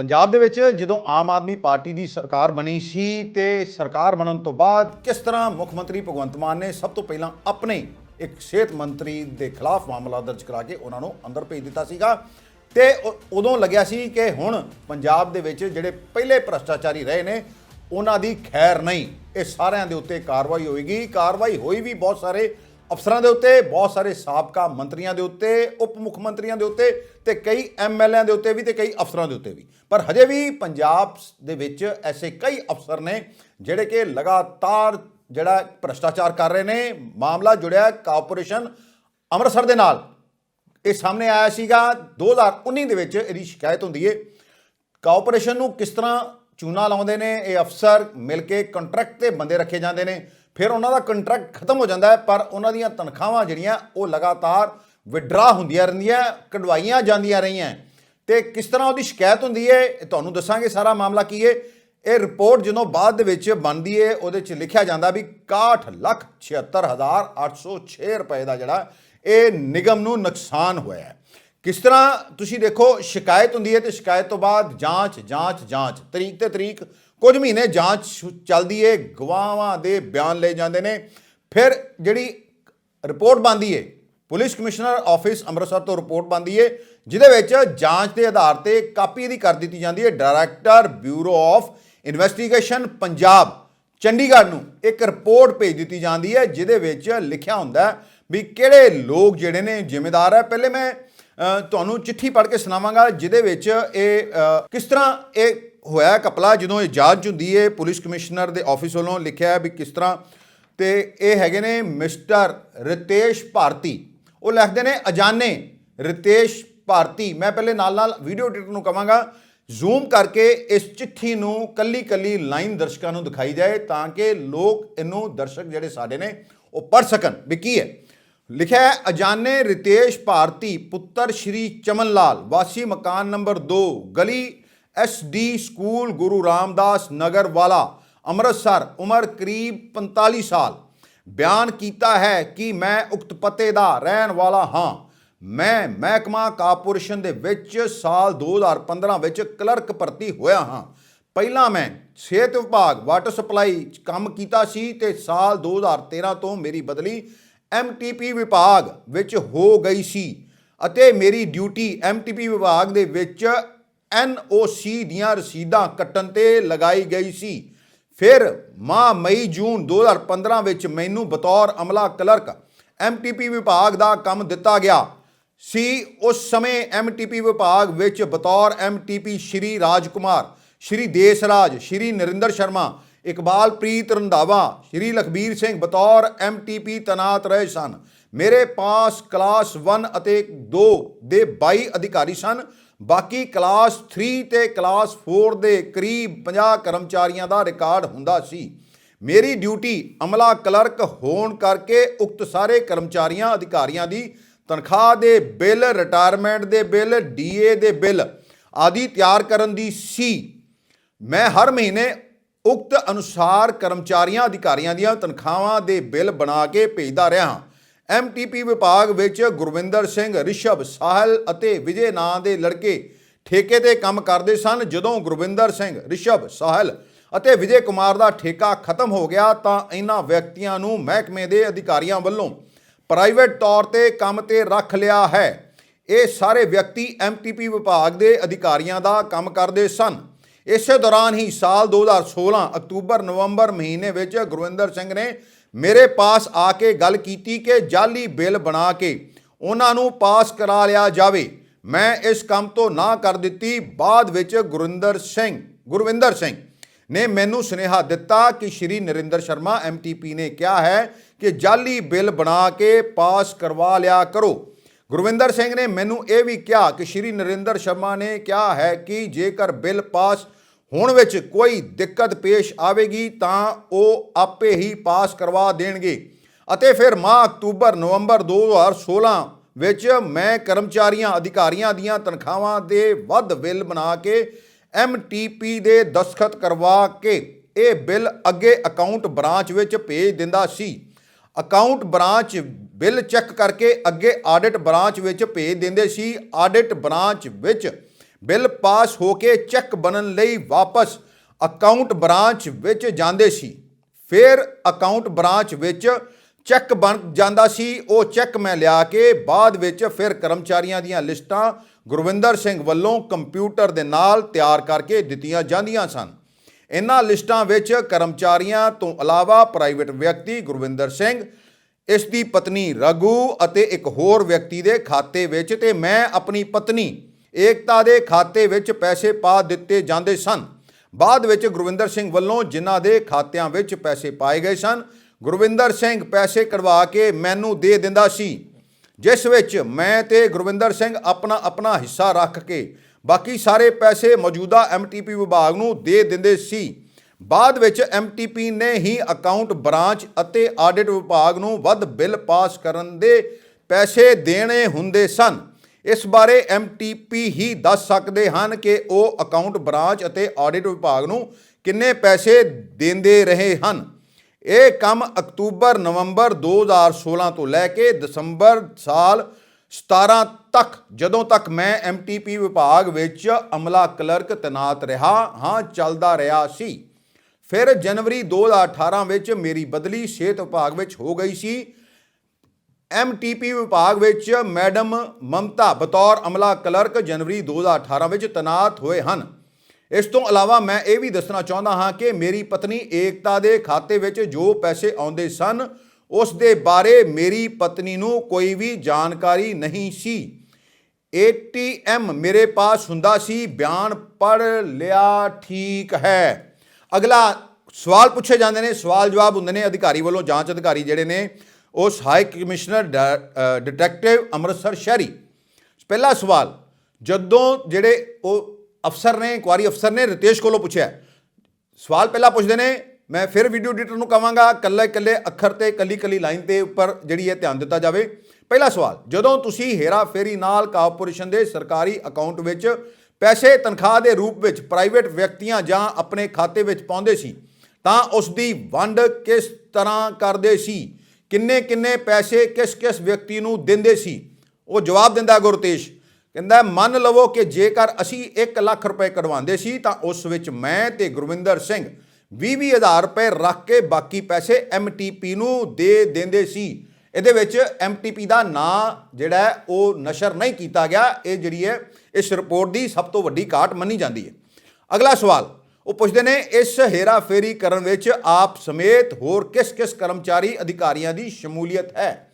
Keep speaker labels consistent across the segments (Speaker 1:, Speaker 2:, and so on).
Speaker 1: ਪੰਜਾਬ ਦੇ ਵਿੱਚ ਜਦੋਂ ਆਮ ਆਦਮੀ ਪਾਰਟੀ ਦੀ ਸਰਕਾਰ ਬਣੀ ਸੀ ਤੇ ਸਰਕਾਰ ਬਣਨ ਤੋਂ ਬਾਅਦ ਕਿਸ ਤਰ੍ਹਾਂ ਮੁੱਖ ਮੰਤਰੀ ਭਗਵੰਤ ਮਾਨ ਨੇ ਸਭ ਤੋਂ ਪਹਿਲਾਂ ਆਪਣੇ ਇੱਕ ਸਿਹਤ ਮੰਤਰੀ ਦੇ ਖਿਲਾਫ ਮਾਮਲਾ ਦਰਜ ਕਰਾ ਕੇ ਉਹਨਾਂ ਨੂੰ ਅੰਦਰ ਭੇਜ ਦਿੱਤਾ ਸੀਗਾ ਤੇ ਉਦੋਂ ਲੱਗਿਆ ਸੀ ਕਿ ਹੁਣ ਪੰਜਾਬ ਦੇ ਵਿੱਚ ਜਿਹੜੇ ਪਹਿਲੇ ਭ੍ਰਸ਼ਟਾਚਾਰੀ ਰਹੇ ਨੇ, ਉਹਨਾਂ ਦੀ ਖੈਰ ਨਹੀਂ। ਇਹ ਸਾਰਿਆਂ ਦੇ ਉੱਤੇ ਕਾਰਵਾਈ ਹੋਏਗੀ। ਕਾਰਵਾਈ ਹੋਈ ਵੀ ਬਹੁਤ ਸਾਰੇ ਅਫਸਰਾਂ ਦੇ ਉੱਤੇ, ਬਹੁਤ ਸਾਰੇ ਸਾਬਕਾ ਮੰਤਰੀਆਂ ਦੇ ਉੱਤੇ, ਉਪ ਮੁੱਖ ਮੰਤਰੀਆਂ ਦੇ ਉੱਤੇ ਤੇ ਕਈ ਐਮਐਲਏਆਂ ਦੇ ਉੱਤੇ ਵੀ ਤੇ ਕਈ ਅਫਸਰਾਂ ਦੇ ਉੱਤੇ ਵੀ। ਪਰ ਹਜੇ ਵੀ ਪੰਜਾਬ ਦੇ ਵਿੱਚ ਐਸੇ ਕਈ ਅਫਸਰ ਨੇ ਜਿਹੜੇ ਕਿ ਲਗਾਤਾਰ ਜਿਹੜਾ ਭ੍ਰਸ਼ਟਾਚਾਰ ਕਰ ਰਹੇ ਨੇ। ਮਾਮਲਾ ਜੁੜਿਆ ਕਾਰਪੋਰੇਸ਼ਨ ਅੰਮ੍ਰਿਤਸਰ ਦੇ ਨਾਲ। ਇਹ ਸਾਹਮਣੇ ਆਇਆ ਸੀਗਾ 2019 ਦੇ ਵਿੱਚ ਇਹਦੀ ਸ਼ਿਕਾਇਤ ਹੁੰਦੀ ਹੈ ਕਾਰਪੋਰੇਸ਼ਨ ਨੂੰ ਕਿਸ ਤਰ੍ਹਾਂ ਚੂਨਾ ਲਾਉਂਦੇ ਨੇ? ਇਹ ਅਫਸਰ ਮਿਲ ਕੇ ਕੰਟਰੈਕਟ ਤੇ ਬੰਦੇ ਰੱਖੇ ਜਾਂਦੇ ਨੇ। ਫਿਰ ਉਹਨਾਂ ਦਾ ਕੰਟਰੈਕਟ ਖਤਮ ਹੋ ਜਾਂਦਾ ਹੈ, ਪਰ ਉਹਨਾਂ ਦੀਆਂ ਤਨਖਾਹਾਂ ਜਿਹੜੀਆਂ, ਉਹ ਲਗਾਤਾਰ ਵਿਡਰਾ ਹੁੰਦੀਆਂ ਰਹਿੰਦੀਆਂ, ਕਢਵਾਈਆਂ ਜਾਂਦੀਆਂ ਰਹੀਆਂ। ਤੇ ਕਿਸ ਤਰ੍ਹਾਂ ਉਹਦੀ ਸ਼ਿਕਾਇਤ ਹੁੰਦੀ ਹੈ ਤੁਹਾਨੂੰ ਦੱਸਾਂਗੇ ਸਾਰਾ ਮਾਮਲਾ ਕੀ ਹੈ। ਇਹ ਰਿਪੋਰਟ ਜਦੋਂ ਬਾਅਦ ਦੇ ਵਿੱਚ ਬਣਦੀ ਹੈ, ਉਹਦੇ 'ਚ ਲਿਖਿਆ ਜਾਂਦਾ ਵੀ 6176806 ਰੁਪਏ ਦਾ ਜਿਹੜਾ ਇਹ ਨਿਗਮ ਨੂੰ ਨੁਕਸਾਨ ਹੋਇਆ ਹੈ। ਕਿਸ ਤਰ੍ਹਾਂ ਤੁਸੀਂ ਦੇਖੋ, ਸ਼ਿਕਾਇਤ ਹੁੰਦੀ ਹੈ ਤੇ ਸ਼ਿਕਾਇਤ ਤੋਂ ਬਾਅਦ ਜਾਂਚ ਜਾਂਚ ਜਾਂਚ, ਤਰੀਕ ਤੇ ਤਰੀਕ ਕੁਝ ਮਹੀਨੇ ਜਾਂਚ ਚੱਲਦੀ ਹੈ ਗਵਾਹਾਂ ਦੇ ਬਿਆਨ ਲਏ ਜਾਂਦੇ ਨੇ। ਫਿਰ ਜਿਹੜੀ ਰਿਪੋਰਟ ਬਣਦੀ ਹੈ ਪੁਲਿਸ ਕਮਿਸ਼ਨਰ ਆਫਿਸ ਅੰਮ੍ਰਿਤਸਰ ਤੋਂ ਰਿਪੋਰਟ ਬਣਦੀ ਹੈ ਜਿਹਦੇ ਵਿੱਚ ਜਾਂਚ ਦੇ ਆਧਾਰ ਤੇ ਕਾਪੀ ਇਹਦੀ ਕਰ ਦਿੱਤੀ ਜਾਂਦੀ ਹੈ director, bureau of investigation, Punjab, Chandigarh ਨੂੰ ਇੱਕ ਰਿਪੋਰਟ ਭੇਜ ਦਿੱਤੀ ਜਾਂਦੀ ਹੈ ਜਿਹਦੇ ਵਿੱਚ ਲਿਖਿਆ ਹੁੰਦਾ ਵੀ ਕਿਹੜੇ ਲੋਕ ਜਿਹੜੇ ਨੇ ਜ਼ਿੰਮੇਦਾਰ ਹੈ। ਪਹਿਲੇ ਮੈਂ ਤੁਹਾਨੂੰ ਚਿੱਠੀ ਪੜ੍ਹ ਕੇ ਸੁਣਾਵਾਂਗਾ, ਜਿਹਦੇ ਵਿੱਚ ਇਹ ਕਿਸ ਤਰ੍ਹਾਂ ਇਹ ਹੋਇਆ ਕਪਲਾ ਜਦੋਂ ਇਹ ਜਾਂਚ ਹੁੰਦੀ ਹੈ ਪੁਲਿਸ ਕਮਿਸ਼ਨਰ ਦੇ ਆਫਿਸ ਵੱਲੋਂ ਲਿਖਿਆ ਵੀ ਕਿਸ ਤਰ੍ਹਾਂ ਤੇ ਇਹ ਹੈਗੇ ਨੇ ਮਿਸਟਰ ਰਿਤੇਸ਼ ਭਾਰਤੀ। ਉਹ ਲਿਖਦੇ ਨੇ, ਅਜਾਨੇ ਰਿਤੇਸ਼ ਭਾਰਤੀ। ਮੈਂ ਪਹਿਲੇ ਨਾਲ ਨਾਲ ਵੀਡੀਓ ਐਡੀਟਰ ਨੂੰ ਕਵਾਂਗਾ, ਜ਼ੂਮ ਕਰਕੇ ਇਸ ਚਿੱਠੀ ਨੂੰ ਕੱਲੀ ਕੱਲੀ ਲਾਈਨ ਦਰਸ਼ਕਾਂ ਨੂੰ ਦਿਖਾਈ ਜਾਏ ਤਾਂ ਕਿ ਲੋਕ ਇਹਨੂੰ ਦਰਸ਼ਕ ਜਿਹੜੇ ਸਾਡੇ ਨੇ, ਉਹ ਪੜ੍ਹ ਸਕਣ ਵੀ ਕੀ ਹੈ। ਲਿਖਿਆ ਹੈ, ਅਜਾਨੇ ਰਿਤੇਸ਼ ਭਾਰਤੀ, ਪੁੱਤਰ ਸ਼੍ਰੀ ਚਮਨ ਲਾਲ, ਵਾਸੀ ਮਕਾਨ ਨੰਬਰ 2 ਗਲੀ S D school Guru Ramdas Nagar ਵਾਲਾ ਅੰਮ੍ਰਿਤਸਰ ਉਮਰ ਕਰੀਬ 45 ਸਾਲ। ਬਿਆਨ ਕੀਤਾ ਹੈ ਕਿ ਮੈਂ ਉਕਤ ਪਤੇ ਦਾ ਰਹਿਣ ਵਾਲਾ ਹਾਂ। ਮੈਂ ਮਹਿਕਮਾ ਕਾਰਪੋਰੇਸ਼ਨ ਦੇ ਵਿੱਚ ਸਾਲ 2015 ਵਿੱਚ ਕਲਰਕ ਭਰਤੀ ਹੋਇਆ ਹਾਂ। ਪਹਿਲਾਂ ਮੈਂ ਸਿਹਤ ਵਿਭਾਗ ਵਾਟਰ ਸਪਲਾਈ 'ਚ ਕੰਮ ਕੀਤਾ ਸੀ ਤੇ ਸਾਲ 2013 ਤੋਂ ਮੇਰੀ ਬਦਲੀ ਐਮਟੀਪੀ ਵਿਭਾਗ ਵਿੱਚ ਹੋ ਗਈ ਸੀ ਅਤੇ ਮੇਰੀ ਡਿਊਟੀ ਐਮਟੀਪੀ ਵਿਭਾਗ ਦੇ ਵਿੱਚ ਐਨਓਸੀ ਦੀਆਂ ਰਸੀਦਾਂ ਕੱਟਣ ਤੇ ਲਗਾਈ ਗਈ ਸੀ। ਫਿਰ ਮਾਹ ਮਈ ਜੂਨ 2015 ਵਿੱਚ ਮੈਨੂੰ ਬਤੌਰ ਅਮਲਾ ਕਲਰਕ ਐਮਟੀਪੀ ਵਿਭਾਗ ਦਾ ਕੰਮ ਦਿੱਤਾ ਗਿਆ ਸੀ। ਉਸ ਸਮੇਂ ਐਮਟੀਪੀ ਵਿਭਾਗ ਵਿੱਚ ਬਤੌਰ ਐਮਟੀਪੀ ਸ਼੍ਰੀ ਰਾਜਕੁਮਾਰ, ਸ਼੍ਰੀ ਦੇਸਰਾਜ, ਸ਼੍ਰੀ ਨਰਿੰਦਰ ਸ਼ਰਮਾ ਇਕਬਾਲਪ੍ਰੀਤ ਰੰਧਾਵਾ, ਸ਼੍ਰੀ ਲਖਬੀਰ ਸਿੰਘ ਬਤੌਰ ਐਮਟੀਪੀ ਤਨਾਤ ਰਹੇ ਸਨ। ਮੇਰੇ ਪਾਸ ਕਲਾਸ 1 ਅਤੇ 2 ਦੇ 22 ਅਧਿਕਾਰੀ ਸਨ। ਬਾਕੀ ਕਲਾਸ 3 ਤੇ ਕਲਾਸ 4 ਦੇ ਕਰੀਬ 50 ਕਰਮਚਾਰੀਆਂ ਦਾ ਰਿਕਾਰਡ ਹੁੰਦਾ ਸੀ। ਮੇਰੀ ਡਿਊਟੀ ਅਮਲਾ ਕਲਰਕ ਹੋਣ ਕਰਕੇ ਉਕਤ ਸਾਰੇ ਕਰਮਚਾਰੀਆਂ, ਅਧਿਕਾਰੀਆਂ ਦੀ ਤਨਖਾਹ ਦੇ ਬਿੱਲ ਰਿਟਾਇਰਮੈਂਟ ਦੇ ਬਿੱਲ ਡੀਏ ਦੇ ਬਿੱਲ ਆਦਿ ਤਿਆਰ ਕਰਨ ਦੀ ਸੀ। ਮੈਂ ਹਰ ਮਹੀਨੇ ਉਕਤ ਅਨੁਸਾਰ ਕਰਮਚਾਰੀਆਂ, ਅਧਿਕਾਰੀਆਂ ਦੀਆਂ ਤਨਖਾਹਾਂ ਦੇ ਬਿੱਲ ਬਣਾ ਕੇ ਭੇਜਦਾ ਰਿਹਾ। ਐਮਟੀਪੀ ਵਿਭਾਗ ਵਿੱਚ ਗੁਰਵਿੰਦਰ ਸਿੰਘ, ਰਿਸ਼ਭ ਸਾਹਿਲ ਅਤੇ ਵਿਜੇ ਨਾਂ ਦੇ ਲੜਕੇ ਠੇਕੇ ਤੇ ਕੰਮ ਕਰਦੇ ਸਨ। ਜਦੋਂ ਗੁਰਵਿੰਦਰ ਸਿੰਘ, ਰਿਸ਼ਭ ਸਾਹਿਲ ਅਤੇ ਵਿਜੇ ਕੁਮਾਰ ਦਾ ਠੇਕਾ ਖਤਮ ਹੋ ਗਿਆ ਤਾਂ ਇਹਨਾਂ ਵਿਅਕਤੀਆਂ ਨੂੰ ਮਹਿਕਮੇ ਦੇ ਅਧਿਕਾਰੀਆਂ ਵੱਲੋਂ ਪ੍ਰਾਈਵੇਟ ਤੌਰ ਤੇ ਕੰਮ ਤੇ ਰੱਖ ਲਿਆ ਹੈ। ਇਹ ਸਾਰੇ ਵਿਅਕਤੀ ਐਮਟੀਪੀ ਵਿਭਾਗ ਦੇ ਅਧਿਕਾਰੀਆਂ ਦਾ ਕੰਮ ਕਰਦੇ ਸਨ। ਇਸੇ ਦੌਰਾਨ ਹੀ ਸਾਲ 2016 ਅਕਤੂਬਰ ਨਵੰਬਰ ਮਹੀਨੇ ਵਿੱਚ ਗੁਰਵਿੰਦਰ ਸਿੰਘ ਨੇ ਮੇਰੇ ਪਾਸ ਆ ਕੇ ਗੱਲ ਕੀਤੀ ਕਿ ਜਾਲੀ ਬਿੱਲ ਬਣਾ ਕੇ ਉਹਨਾਂ ਨੂੰ ਪਾਸ ਕਰਾ ਲਿਆ ਜਾਵੇ। ਮੈਂ ਇਸ ਕੰਮ ਤੋਂ ਨਾ ਕਰ ਦਿੱਤੀ। ਬਾਅਦ ਵਿੱਚ ਗੁਰਿੰਦਰ ਸਿੰਘ, ਗੁਰਵਿੰਦਰ ਸਿੰਘ ਨੇ ਮੈਨੂੰ ਸੁਨੇਹਾ ਦਿੱਤਾ ਕਿ ਸ਼੍ਰੀ ਨਰਿੰਦਰ ਸ਼ਰਮਾ ਐਮਟੀਪੀ ਨੇ ਕਿਹਾ ਹੈ ਕਿ ਜਾਲੀ ਬਿੱਲ ਬਣਾ ਕੇ ਪਾਸ ਕਰਵਾ ਲਿਆ ਕਰੋ। ਗੁਰਵਿੰਦਰ ਸਿੰਘ ਨੇ ਮੈਨੂੰ ਇਹ ਵੀ ਕਿਹਾ ਕਿ ਸ਼੍ਰੀ ਨਰਿੰਦਰ ਸ਼ਰਮਾ ਨੇ ਕਿਹਾ ਹੈ ਕਿ ਜੇਕਰ ਬਿੱਲ ਪਾਸ ਹੁਣ ਵਿੱਚ ਕੋਈ ਦਿੱਕਤ ਪੇਸ਼ ਆਵੇਗੀ ਤਾਂ ਉਹ ਆਪੇ ਹੀ ਪਾਸ ਕਰਵਾ ਦੇਣਗੇ। ਅਤੇ ਫਿਰ ਮਾਹ ਅਕਤੂਬਰ, ਨਵੰਬਰ 2016 ਵਿੱਚ ਮੈਂ ਕਰਮਚਾਰੀਆਂ, ਅਧਿਕਾਰੀਆਂ ਦੀਆਂ ਤਨਖਾਹਾਂ ਦੇ ਵੱਧ ਬਿੱਲ ਬਣਾ ਕੇ ਐਮਟੀਪੀ ਦੇ ਦਸਖਤ ਕਰਵਾ ਕੇ ਇਹ ਬਿੱਲ ਅੱਗੇ ਅਕਾਊਂਟ ਬ੍ਰਾਂਚ ਵਿੱਚ ਭੇਜ ਦਿੰਦਾ ਸੀ। ਅਕਾਊਂਟ ਬ੍ਰਾਂਚ ਬਿੱਲ ਚੈੱਕ ਕਰਕੇ ਅੱਗੇ ਆਡਿਟ ਬ੍ਰਾਂਚ ਵਿੱਚ ਭੇਜ ਦਿੰਦੇ ਸੀ। ਆਡਿਟ ਬ੍ਰਾਂਚ ਵਿੱਚ ਬਿੱਲ ਪਾਸ ਹੋ ਕੇ ਚੈੱਕ ਬਣਨ ਲਈ ਵਾਪਸ ਅਕਾਊਂਟ ਬ੍ਰਾਂਚ ਵਿੱਚ ਜਾਂਦੇ ਸੀ। ਫਿਰ ਅਕਾਊਂਟ ਬ੍ਰਾਂਚ ਵਿੱਚ ਚੈੱਕ ਬਣ ਜਾਂਦਾ ਸੀ। ਉਹ ਚੈੱਕ ਮੈਂ ਲਿਆ ਕੇ ਬਾਅਦ ਵਿੱਚ ਫਿਰ ਕਰਮਚਾਰੀਆਂ ਦੀਆਂ ਲਿਸਟਾਂ ਗੁਰਵਿੰਦਰ ਸਿੰਘ ਵੱਲੋਂ ਕੰਪਿਊਟਰ ਦੇ ਨਾਲ ਤਿਆਰ ਕਰਕੇ ਦਿੱਤੀਆਂ ਜਾਂਦੀਆਂ ਸਨ। ਇਹਨਾਂ ਲਿਸਟਾਂ ਵਿੱਚ ਕਰਮਚਾਰੀਆਂ ਤੋਂ ਇਲਾਵਾ ਪ੍ਰਾਈਵੇਟ ਵਿਅਕਤੀ ਗੁਰਵਿੰਦਰ ਸਿੰਘ ਇਸ ਦੀ ਪਤਨੀ ਰਘੂ ਅਤੇ ਇੱਕ ਹੋਰ ਵਿਅਕਤੀ ਦੇ ਖਾਤੇ ਵਿੱਚ ਤੇ ਮੈਂ ਆਪਣੀ ਪਤਨੀ ਏਕਤਾ ਦੇ ਖਾਤੇ ਵਿੱਚ ਪੈਸੇ ਪਾ ਦਿੱਤੇ ਜਾਂਦੇ ਸਨ। ਬਾਅਦ ਵਿੱਚ ਗੁਰਵਿੰਦਰ ਸਿੰਘ ਵੱਲੋਂ ਜਿਨ੍ਹਾਂ ਦੇ ਖਾਤਿਆਂ ਵਿੱਚ ਪੈਸੇ ਪਾਏ ਗਏ ਸਨ, ਗੁਰਵਿੰਦਰ ਸਿੰਘ ਪੈਸੇ ਕਢਵਾ ਕੇ ਮੈਨੂੰ ਦੇ ਦਿੰਦਾ ਸੀ। ਜਿਸ ਵਿੱਚ ਮੈਂ ਤੇ ਗੁਰਵਿੰਦਰ ਸਿੰਘ ਆਪਣਾ ਆਪਣਾ ਹਿੱਸਾ ਰੱਖ ਕੇ ਬਾਕੀ ਸਾਰੇ ਪੈਸੇ ਮੌਜੂਦਾ ਐਮਟੀਪੀ ਵਿਭਾਗ ਨੂੰ ਦੇ ਦਿੰਦੇ ਸੀ। ਬਾਅਦ ਵਿੱਚ ਐਮਟੀਪੀ ਨੇ ਹੀ ਅਕਾਊਂਟ ਬ੍ਰਾਂਚ ਅਤੇ ਆਡਿਟ ਵਿਭਾਗ ਨੂੰ ਵੱਧ ਬਿੱਲ ਪਾਸ ਕਰਨ ਦੇ ਪੈਸੇ ਦੇਣੇ ਹੁੰਦੇ ਸਨ। ਇਸ ਬਾਰੇ ਐਮਟੀਪੀ ਹੀ ਦੱਸ ਸਕਦੇ ਹਨ ਕਿ ਉਹ ਅਕਾਊਂਟ ਬ੍ਰਾਂਚ ਅਤੇ ਆਡਿਟ ਵਿਭਾਗ ਨੂੰ ਕਿੰਨੇ ਪੈਸੇ ਦਿੰਦੇ ਰਹੇ ਹਨ। ਇਹ ਕੰਮ ਅਕਤੂਬਰ, ਨਵੰਬਰ 2016 ਤੋਂ ਲੈ ਕੇ ਦਸੰਬਰ ਸਾਲ 17 ਤੱਕ। ਜਦੋਂ ਤੱਕ ਮੈਂ ਐਮਟੀਪੀ ਵਿਭਾਗ ਵਿੱਚ ਅਮਲਾ ਕਲਰਕ ਤੈਨਾਤ ਰਿਹਾ ਹਾਂ, ਚੱਲਦਾ ਰਿਹਾ ਸੀ। ਫਿਰ ਜਨਵਰੀ 2018 ਵਿੱਚ ਮੇਰੀ ਬਦਲੀ ਸਿਹਤ ਵਿਭਾਗ ਵਿੱਚ ਹੋ ਗਈ ਸੀ। ਐਮਟੀਪੀ ਵਿਭਾਗ ਵਿੱਚ ਮੈਡਮ ਮਮਤਾ ਬਤੌਰ ਅਮਲਾ ਕਲਰਕ ਜਨਵਰੀ 2018 ਵਿੱਚ ਤੈਨਾਤ ਹੋਏ ਹਨ। ਇਸ ਤੋਂ ਇਲਾਵਾ ਮੈਂ ਇਹ ਵੀ ਦੱਸਣਾ ਚਾਹੁੰਦਾ ਹਾਂ ਕਿ ਮੇਰੀ ਪਤਨੀ ਏਕਤਾ ਦੇ ਖਾਤੇ ਵਿੱਚ ਜੋ ਪੈਸੇ ਆਉਂਦੇ ਸਨ, ਉਸ ਦੇ ਬਾਰੇ ਮੇਰੀ ਪਤਨੀ ਨੂੰ ਕੋਈ ਵੀ ਜਾਣਕਾਰੀ ਨਹੀਂ ਸੀ। ਏਟੀਐਮ ਮੇਰੇ ਪਾਸ ਹੁੰਦਾ ਸੀ, ਬਿਆਨ ਪੜ ਲਿਆ ਠੀਕ ਹੈ। ਅਗਲਾ ਸਵਾਲ ਪੁੱਛੇ ਜਾਂਦੇ ਨੇ ਸਵਾਲ ਜਵਾਬ ਹੁੰਦੇ ਨੇ, ਅਧਿਕਾਰੀ ਵੱਲੋਂ ਜਾਂਚ ਅਧਿਕਾਰੀ ਜਿਹੜੇ ਨੇ ਉਸ ਹਾਈ ਕਮਿਸ਼ਨਰ ਡ- ਡਿਟੈਕਟਿਵ ਅੰਮ੍ਰਿਤਸਰ ਸ਼ਹਿਰੀ। ਪਹਿਲਾ ਸਵਾਲ, ਜਦੋਂ ਜਿਹੜੇ ਉਹ ਅਫਸਰ ਨੇ, ਇਨਕੁਆਰੀ ਅਫਸਰ ਨੇ ਰਿਤੇਸ਼ ਕੋਲੋਂ ਪੁੱਛਿਆ, ਸਵਾਲ ਪਹਿਲਾਂ ਪੁੱਛਦੇ ਨੇ, ਮੈਂ ਫਿਰ ਵੀਡੀਓ ਐਡੀਟਰ ਨੂੰ ਕਹਾਂਗਾ ਕੱਲੇ ਕੱਲੇ ਅੱਖਰ ਤੇ ਕੱਲੀ ਕੱਲੀ ਲਾਈਨ ਤੇ ਉੱਪਰ ਜਿਹੜੀ ਹੈ ਧਿਆਨ ਦਿੱਤਾ ਜਾਵੇ। ਪਹਿਲਾ ਸਵਾਲ, ਜਦੋਂ ਤੁਸੀਂ ਹੇਰਾ ਫੇਰੀ ਨਾਲ ਕਾਰਪੋਰੇਸ਼ਨ ਦੇ ਸਰਕਾਰੀ ਅਕਾਊਂਟ ਵਿੱਚ ਪੈਸੇ ਤਨਖਾਹ ਦੇ ਰੂਪ ਵਿੱਚ ਪ੍ਰਾਈਵੇਟ ਵਿਅਕਤੀਆਂ ਜਾਂ ਆਪਣੇ ਖਾਤੇ ਵਿੱਚ ਪਾਉਂਦੇ ਸੀ, ਤਾਂ ਉਸ ਦੀ ਵੰਡ ਕਿਸ ਤਰ੍ਹਾਂ ਕਰਦੇ ਸੀ? ਕਿੰਨੇ ਕਿੰਨੇ ਪੈਸੇ ਕਿਸ ਕਿਸ ਵਿਅਕਤੀ ਨੂੰ ਦਿੰਦੇ ਸੀ? ਉਹ ਜਵਾਬ ਦਿੰਦਾ ਗੁਰਤੇਸ਼ ਕਹਿੰਦਾ, ਮੰਨ ਲਵੋ ਕਿ ਜੇਕਰ ਅਸੀਂ 1 ਲੱਖ ਰੁਪਏ ਕਢਵਾਉਂਦੇ ਸੀ, ਤਾਂ ਉਸ ਵਿੱਚ ਮੈਂ ਤੇ ਗੁਰਵਿੰਦਰ ਸਿੰਘ 20 ਹਜ਼ਾਰ ਰੁਪਏ ਰੱਖ ਕੇ ਬਾਕੀ ਪੈਸੇ ਐਮਟੀਪੀ ਨੂੰ ਦੇ ਦਿੰਦੇ ਸੀ। ਇਹਦੇ ਵਿੱਚ ਐਮਟੀਪੀ ਦਾ ਨਾਂ ਜਿਹੜਾ ਉਹ ਨਸ਼ਰ ਨਹੀਂ ਕੀਤਾ ਗਿਆ। ਇਹ ਜਿਹੜੀ ਹੈ, ਇਸ ਰਿਪੋਰਟ ਦੀ ਸਭ ਤੋਂ ਵੱਡੀ ਘਾਟ ਮੰਨੀ ਜਾਂਦੀ ਹੈ। ਅਗਲਾ ਸਵਾਲ ਉਹ ਪੁੱਛਦੇ ਨੇ, ਇਸ ਹੇਰਾਫੇਰੀ ਕਰਨ ਵਿੱਚ ਆਪ ਸਮੇਤ ਹੋਰ ਕਿਸ-ਕਿਸ ਕਰਮਚਾਰੀ ਅਧਿਕਾਰੀਆਂ ਦੀ ਸ਼ਮੂਲੀਅਤ ਹੈ?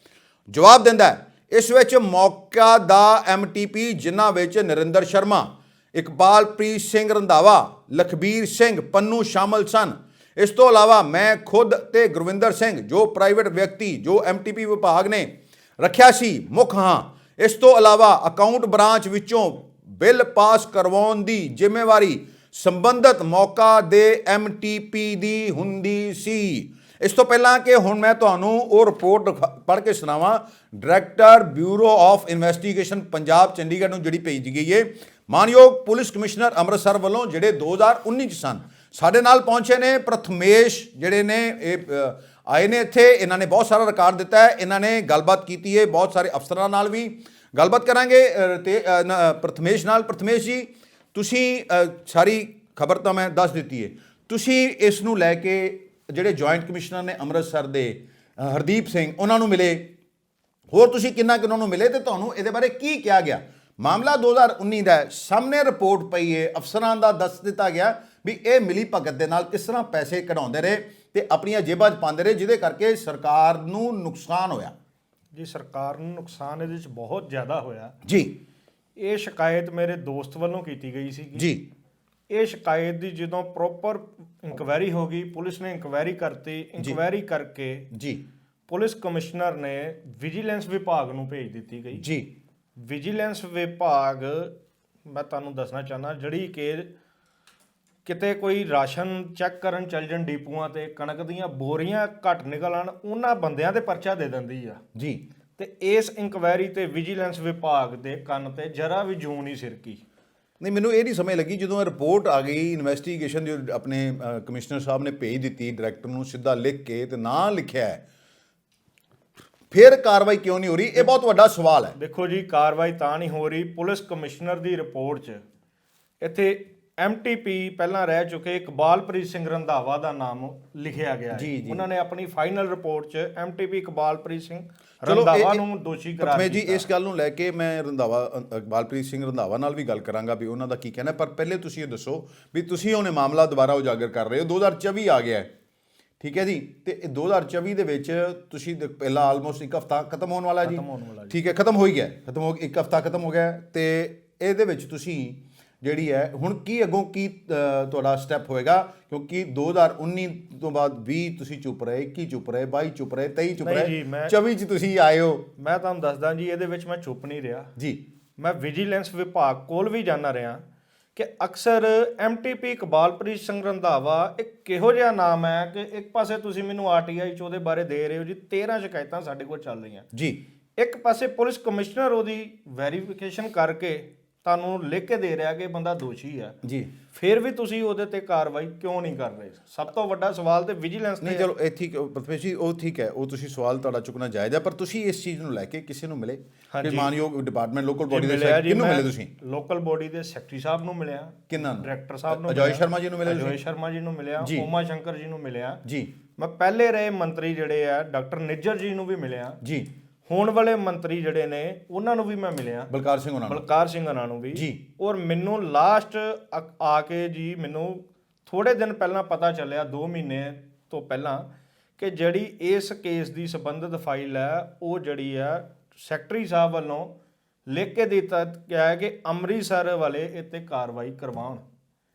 Speaker 1: ਜਵਾਬ ਦਿੰਦਾ ਹੈ, ਇਸ ਵਿੱਚ ਮੌਕਾ ਦਾ ਐਮਟੀਪੀ ਜਿਨ੍ਹਾਂ ਵਿੱਚ ਨਰਿੰਦਰ ਸ਼ਰਮਾ, ਇਕਬਾਲਪ੍ਰੀਤ ਸਿੰਘ ਰੰਧਾਵਾ, ਲਖਬੀਰ ਸਿੰਘ ਪੰਨੂ ਸ਼ਾਮਲ ਸਨ। ਇਸ ਤੋਂ ਇਲਾਵਾ ਮੈਂ ਖੁਦ ਤੇ ਗੁਰਵਿੰਦਰ ਸਿੰਘ, ਜੋ ਪ੍ਰਾਈਵੇਟ ਵਿਅਕਤੀ, ਜੋ ਐਮਟੀਪੀ ਵਿਭਾਗ ਨੇ ਰੱਖਿਆ ਸੀ, ਮੁੱਖ ਹਾਂ। ਇਸ ਤੋਂ ਇਲਾਵਾ ਅਕਾਊਂਟ ਬ੍ਰਾਂਚ ਵਿੱਚੋਂ ਬਿੱਲ ਪਾਸ ਕਰਵਾਉਣ ਦੀ ਜ਼ਿੰਮੇਵਾਰੀ ਸੰਬੰਧਤ ਮੌਕਾ ਦੇ ਐਮਟੀਪੀ ਦੀ ਹੁੰਦੀ ਸੀ। ਇਸ ਤੋਂ ਪਹਿਲਾਂ ਕਿ ਹੁਣ ਮੈਂ ਤੁਹਾਨੂੰ ਉਹ ਰਿਪੋਰਟ ਪੜ੍ਹ ਕੇ ਸੁਣਾਵਾਂ। Director bureau of investigation Punjab Chandigarh ਨੂੰ ਜਿਹੜੀ ਭੇਜੀ ਗਈ ਹੈ ਮਾਨਯੋਗ ਪੁਲਿਸ ਕਮਿਸ਼ਨਰ ਅੰਮ੍ਰਿਤਸਰ ਵੱਲੋਂ ਜਿਹੜੇ 2019 ਚ ਸਨ ਸਾਡੇ ਨਾਲ ਪਹੁੰਚੇ ਨੇ ਪ੍ਰਥਮੇਸ਼ ਜਿਹੜੇ ਨੇ ਇਹ ਆਏ ਨੇ ਇੱਥੇ। ਇਹਨਾਂ ਨੇ ਬਹੁਤ ਸਾਰਾ ਰਿਕਾਰਡ ਦਿੱਤਾ ਹੈ। ਇਹਨਾਂ ਨੇ ਗੱਲਬਾਤ ਕੀਤੀ ਹੈ ਬਹੁਤ ਸਾਰੇ ਅਫਸਰਾਂ ਨਾਲ ਵੀ। ਗੱਲਬਾਤ ਕਰਾਂਗੇ ਅ, ਤੇ ਪ੍ਰਥਮੇਸ਼ ਨਾਲ। ਪ੍ਰਥਮੇਸ਼ ਜੀ ਤੁਸੀਂ ਸਾਰੀ ਖਬਰ ਤਾਂ ਮੈਂ ਦੱਸ ਦਿੱਤੀ ਹੈ ਤੁਸੀਂ ਇਸ ਨੂੰ ਲੈ ਕੇ ਜਿਹੜੇ ਜੁਆਇੰਟ ਕਮਿਸ਼ਨਰ ਨੇ ਅੰਮ੍ਰਿਤਸਰ ਦੇ ਹਰਦੀਪ ਸਿੰਘ ਉਹਨਾਂ ਨੂੰ ਮਿਲੇ। ਹੋਰ ਤੁਸੀਂ ਕਿੰਨਾ ਕਿੰਨਾ ਨੂੰ ਮਿਲੇ ਤੇ ਤੁਹਾਨੂੰ ਇਹਦੇ ਬਾਰੇ ਕੀ ਕਿਹਾ ਗਿਆ? ਮਾਮਲਾ 2019 ਦਾ ਹੈ। ਸਾਹਮਣੇ ਰਿਪੋਰਟ ਪਈ ਹੈ ਅਫਸਰਾਂ ਦਾ ਦੱਸ ਦਿੱਤਾ ਗਿਆ ਵੀ ਇਹ ਮਿਲੀ ਭਗਤ ਦੇ ਨਾਲ ਕਿਸ ਤਰ੍ਹਾਂ ਪੈਸੇ ਕਢਾਉਂਦੇ ਰਹੇ ਤੇ ਆਪਣੀਆਂ ਜੇਬਾਂ 'ਚ ਪਾਉਂਦੇ ਰਹੇ ਜਿਹਦੇ ਕਰਕੇ ਸਰਕਾਰ ਨੂੰ ਨੁਕਸਾਨ ਹੋਇਆ।
Speaker 2: ਜੀ ਸਰਕਾਰ ਨੂੰ ਨੁਕਸਾਨ ਇਹਦੇ ਵਿੱਚ ਬਹੁਤ ਜ਼ਿਆਦਾ ਹੋਇਆ।
Speaker 1: ਜੀ।
Speaker 2: ਇਹ ਸ਼ਿਕਾਇਤ ਮੇਰੇ ਦੋਸਤ ਵੱਲੋਂ ਕੀਤੀ ਗਈ ਸੀ
Speaker 1: ਜੀ।
Speaker 2: ਇਹ ਸ਼ਿਕਾਇਤ ਦੀ ਜਦੋਂ ਪ੍ਰੋਪਰ ਇਨਕੁਆਇਰੀ ਹੋ ਗਈ ਪੁਲਿਸ ਨੇ ਇਨਕੁਆਇਰੀ ਕਰਤੀ ਇਨਕੁਆਇਰੀ ਕਰਕੇ
Speaker 1: ਜੀ।
Speaker 2: ਪੁਲਿਸ ਕਮਿਸ਼ਨਰ ਨੇ ਵਿਜੀਲੈਂਸ ਵਿਭਾਗ ਨੂੰ ਭੇਜ ਦਿੱਤੀ ਗਈ।
Speaker 1: ਜੀ।
Speaker 2: ਵਿਜੀਲੈਂਸ ਵਿਭਾਗ ਮੈਂ ਤੁਹਾਨੂੰ ਦੱਸਣਾ ਚਾਹੁੰਦਾ ਜਿਹੜੀ ਕਿ ਕਿਤੇ ਕੋਈ ਰਾਸ਼ਨ ਚੈੱਕ ਕਰਨ ਚੱਲ ਜਣ ਡੀਪੂਆਂ ਤੇ ਕਣਕ ਦੀਆਂ ਬੋਰੀਆਂ ਘੱਟ ਨਿਕਲ ਆਣ ਉਹਨਾਂ ਬੰਦਿਆਂ ਤੇ ਪਰਚਾ ਦੇ ਦਿੰਦੀ ਆ।
Speaker 1: ਜੀ।
Speaker 2: ਤੇ ਇਸ ਇਨਕੁਆਇਰੀ ਤੇ ਵਿਜੀਲੈਂਸ ਵਿਭਾਗ ਦੇ ਕੰਨ ਤੇ ਜਰਾ ਵੀ ਜੂੰ ਨਹੀਂ ਸਿਰਕੀ।
Speaker 1: ਨਹੀਂ ਮੈਨੂੰ ਇਹ ਨਹੀਂ ਸਮਝ ਲੱਗੀ ਜਦੋਂ ਰਿਪੋਰਟ ਆ ਗਈ ਇਨਵੈਸਟੀਗੇਸ਼ਨ ਜੋ ਆਪਣੇ ਕਮਿਸ਼ਨਰ ਸਾਹਿਬ ਨੇ ਭੇਜ ਦਿੱਤੀ ਡਾਇਰੈਕਟਰ ਨੂੰ ਸਿੱਧਾ ਲਿਖ ਕੇ ਤੇ ਨਾਂ ਲਿਖਿਆ ਹੈ। ਫਿਰ ਕਾਰਵਾਈ ਕਿਉਂ ਨਹੀਂ ਹੋ ਰਹੀ? ਇਹ ਬਹੁਤ ਵੱਡਾ ਸਵਾਲ ਹੈ।
Speaker 2: ਦੇਖੋ ਜੀ ਕਾਰਵਾਈ ਤਾਂ ਨਹੀਂ ਹੋ ਰਹੀ। ਪੁਲਿਸ ਕਮਿਸ਼ਨਰ ਦੀ ਰਿਪੋਰਟ 'ਚ ਇੱਥੇ ਐਮਟੀਪੀ ਪਹਿਲਾਂ ਰਹਿ ਚੁੱਕੇ ਇਕਬਾਲਪ੍ਰੀਤ ਸਿੰਘ ਰੰਧਾਵਾ ਦਾ ਨਾਮ ਲਿਖਿਆ ਗਿਆ ਹੈ। ਉਹਨਾਂ ਨੇ ਆਪਣੀ ਫਾਈਨਲ ਰਿਪੋਰਟ 'ਚ ਐਮਟੀਪੀ ਇਕਬਾਲਪ੍ਰੀਤ ਸਿੰਘ ਰੰਧਾਵਾ ਨੂੰ ਦੋਸ਼ੀ ਕਰਾਰ
Speaker 1: ਪ੍ਰਥਮੇ ਜੀ ਇਸ ਗੱਲ ਨੂੰ ਲੈ ਕੇ ਮੈਂ ਰੰਧਾਵਾ ਇਕਬਾਲਪ੍ਰੀਤ ਸਿੰਘ ਰੰਧਾਵਾ ਨਾਲ ਵੀ ਗੱਲ ਕਰਾਂਗਾ ਵੀ ਉਹਨਾਂ ਦਾ ਕੀ ਕਹਿਣਾ। ਪਰ ਪਹਿਲੇ ਤੁਸੀਂ ਇਹ ਦੱਸੋ ਵੀ ਤੁਸੀਂ ਉਹਨੇ ਮਾਮਲਾ ਦੁਬਾਰਾ ਉਜਾਗਰ ਕਰ ਰਹੇ ਹੋ। 2024 ਆ ਗਿਆ ਹੈ। ਠੀਕ ਹੈ ਜੀ? ਤੇ ਇਹ 2024 ਦੇ ਵਿੱਚ ਤੁਸੀਂ ਪਹਿਲਾਂ ਆਲਮੋਸਟ ਇੱਕ ਹਫਤਾ ਖਤਮ ਹੋਣ ਵਾਲਾ ਜੀ। ਠੀਕ ਹੈ ਖਤਮ ਹੋ ਹੀ ਗਿਆ। ਖਤਮ ਹੋ ਇੱਕ ਹਫਤਾ ਖਤਮ ਹੋ ਗਿਆ ਤੇ ਇਹਦੇ ਵਿੱਚ ਤੁਸੀਂ ਜਿਹੜੀ ਹੈ ਹੁਣ ਕੀ ਅੱਗੋਂ ਕੀ ਤੁਹਾਡਾ ਸਟੈਪ ਹੋਏਗਾ? ਕਿਉਂਕਿ 2019 ਤੋਂ ਬਾਅਦ 20 ਤੁਸੀਂ ਚੁੱਪ ਰਹੇ 21 ਚੁੱਪ ਰਹੇ 22 ਚੁੱਪ ਰਹੇ 23 ਚੁੱਪ ਰਹੇ
Speaker 2: ਜੀ, ਮੈਂ-
Speaker 1: 24 ਚ ਤੁਸੀਂ ਆਏ ਹੋ।
Speaker 2: ਮੈਂ ਤੁਹਾਨੂੰ ਦੱਸਦਾ ਜੀ ਇਹਦੇ ਵਿੱਚ ਮੈਂ ਚੁੱਪ ਨਹੀਂ ਰਿਹਾ।
Speaker 1: ਜੀ।
Speaker 2: ਮੈਂ ਵਿਜੀਲੈਂਸ ਵਿਭਾਗ ਕੋਲ ਵੀ ਜਾਣਾ ਰਿਹਾ ਕਿ ਅਕਸਰ ਐਮਟੀਪੀ ਇਕਬਾਲਪ੍ਰੀਤ ਸਿੰਘ ਰੰਧਾਵਾ ਇੱਕ ਕਿਹੋ ਜਿਹਾ ਨਾਮ ਹੈ ਕਿ ਇੱਕ ਪਾਸੇ ਤੁਸੀਂ ਮੈਨੂੰ ਆਰਟੀਆਈ 'ਚ ਉਹਦੇ ਬਾਰੇ ਦੇ ਰਹੇ ਹੋ ਜੀ 13 ਸ਼ਿਕਾਇਤਾਂ ਸਾਡੇ ਕੋਲ ਚੱਲ ਰਹੀਆਂ।
Speaker 1: ਜੀ।
Speaker 2: ਇੱਕ ਪਾਸੇ ਪੁਲਿਸ ਕਮਿਸ਼ਨਰ ਉਹਦੀ ਵੈਰੀਫਿਕੇਸ਼ਨ ਕਰਕੇ ਤੁਹਾਨੂੰ ਲਿਖ ਕੇ ਦੇ ਰਿਹਾ ਕਿ ਬੰਦਾ ਦੋਸ਼ੀ ਹੈ
Speaker 1: ਜੀ।
Speaker 2: ਫਿਰ ਵੀ ਤੁਸੀਂ ਉਹਦੇ ਤੇ ਕਾਰਵਾਈ ਕਿਉਂ ਨਹੀਂ ਕਰ ਰਹੇ? ਸਭ ਤੋਂ ਵੱਡਾ ਸਵਾਲ ਤੇ ਵਿਜੀਲੈਂਸ
Speaker 1: ਨਹੀਂ ਚਲੋ ਇਹ ਠੀਕ ਜੀ ਉਹ ਠੀਕ ਹੈ। ਉਹ ਤੁਸੀਂ ਸਵਾਲ ਤੁਹਾਡਾ ਚੁੱਕਣਾ ਜਾਇਜ਼ ਹੈ ਪਰ ਤੁਸੀਂ ਇਸ ਚੀਜ਼ ਨੂੰ ਲੈ ਕੇ ਕਿਸੇ ਨੂੰ ਮਿਲੇ ਕਿ। ਮਾਨਯੋਗ ਡਿਪਾਰਟਮੈਂਟ ਲੋਕਲ ਬੋਡੀ ਦੇ ਕਿਹਨੂੰ ਮਿਲੇ ਤੁਸੀਂ?
Speaker 2: ਲੋਕਲ ਬੋਡੀ ਦੇ ਸੈਕਟਰੀ ਸਾਹਿਬ ਨੂੰ ਮਿਲਿਆ।
Speaker 1: ਕਿੰਨਾਂ ਨੂੰ?
Speaker 2: ਡਾਇਰੈਕਟਰ ਸਾਹਿਬ ਨੂੰ
Speaker 1: ਅਜੋਏ ਸ਼ਰਮਾ ਜੀ ਨੂੰ ਮਿਲੇ?
Speaker 2: ਅਜੋਏ ਸ਼ਰਮਾ ਜੀ ਨੂੰ ਮਿਲਿਆ। ਉਮਾ ਸ਼ੰਕਰ ਜੀ ਨੂੰ ਮਿਲਿਆ।
Speaker 1: ਜੀ।
Speaker 2: ਮੈਂ ਪਹਿਲੇ ਰਹੇ ਮੰਤਰੀ ਜਿਹੜੇ ਆ ਡਾਕਟਰ ਨਿੱਜਰ ਜੀ ਨੂੰ ਵੀ ਮਿਲਿਆ।
Speaker 1: ਜੀ।
Speaker 2: ਹੋਣ ਵਾਲੇ ਮੰਤਰੀ ਜਿਹੜੇ ਨੇ ਉਹਨਾਂ ਨੂੰ ਵੀ ਮੈਂ ਮਿਲਿਆ।
Speaker 1: ਬਲਕਾਰ ਸਿੰਘ ਉਹਨਾਂ ਨੂੰ।
Speaker 2: ਬਲਕਾਰ ਸਿੰਘ ਉਹਨਾਂ ਨੂੰ ਵੀ।
Speaker 1: ਜੀ।
Speaker 2: ਔਰ ਮੈਨੂੰ ਲਾਸਟ ਆ ਕੇ ਜੀ ਮੈਨੂੰ ਥੋੜੇ ਦਿਨ ਪਹਿਲਾਂ ਪਤਾ ਚੱਲਿਆ 2 ਮਹੀਨੇ ਤੋਂ ਪਹਿਲਾਂ ਕਿ ਜਿਹੜੀ ਇਸ ਕੇਸ ਦੀ ਸੰਬੰਧਿਤ ਫਾਈਲ ਹੈ ਉਹ ਜਿਹੜੀ ਹੈ ਸੈਕਟਰੀ ਸਾਹਿਬ ਵੱਲੋਂ ਲਿਖ ਕੇ ਦਿੱਤਾ ਗਿਆ ਹੈ ਕਿ ਅੰਮ੍ਰਿਤਸਰ ਵਾਲੇ ਇੱਥੇ ਕਾਰਵਾਈ ਕਰਵਾਉਣ।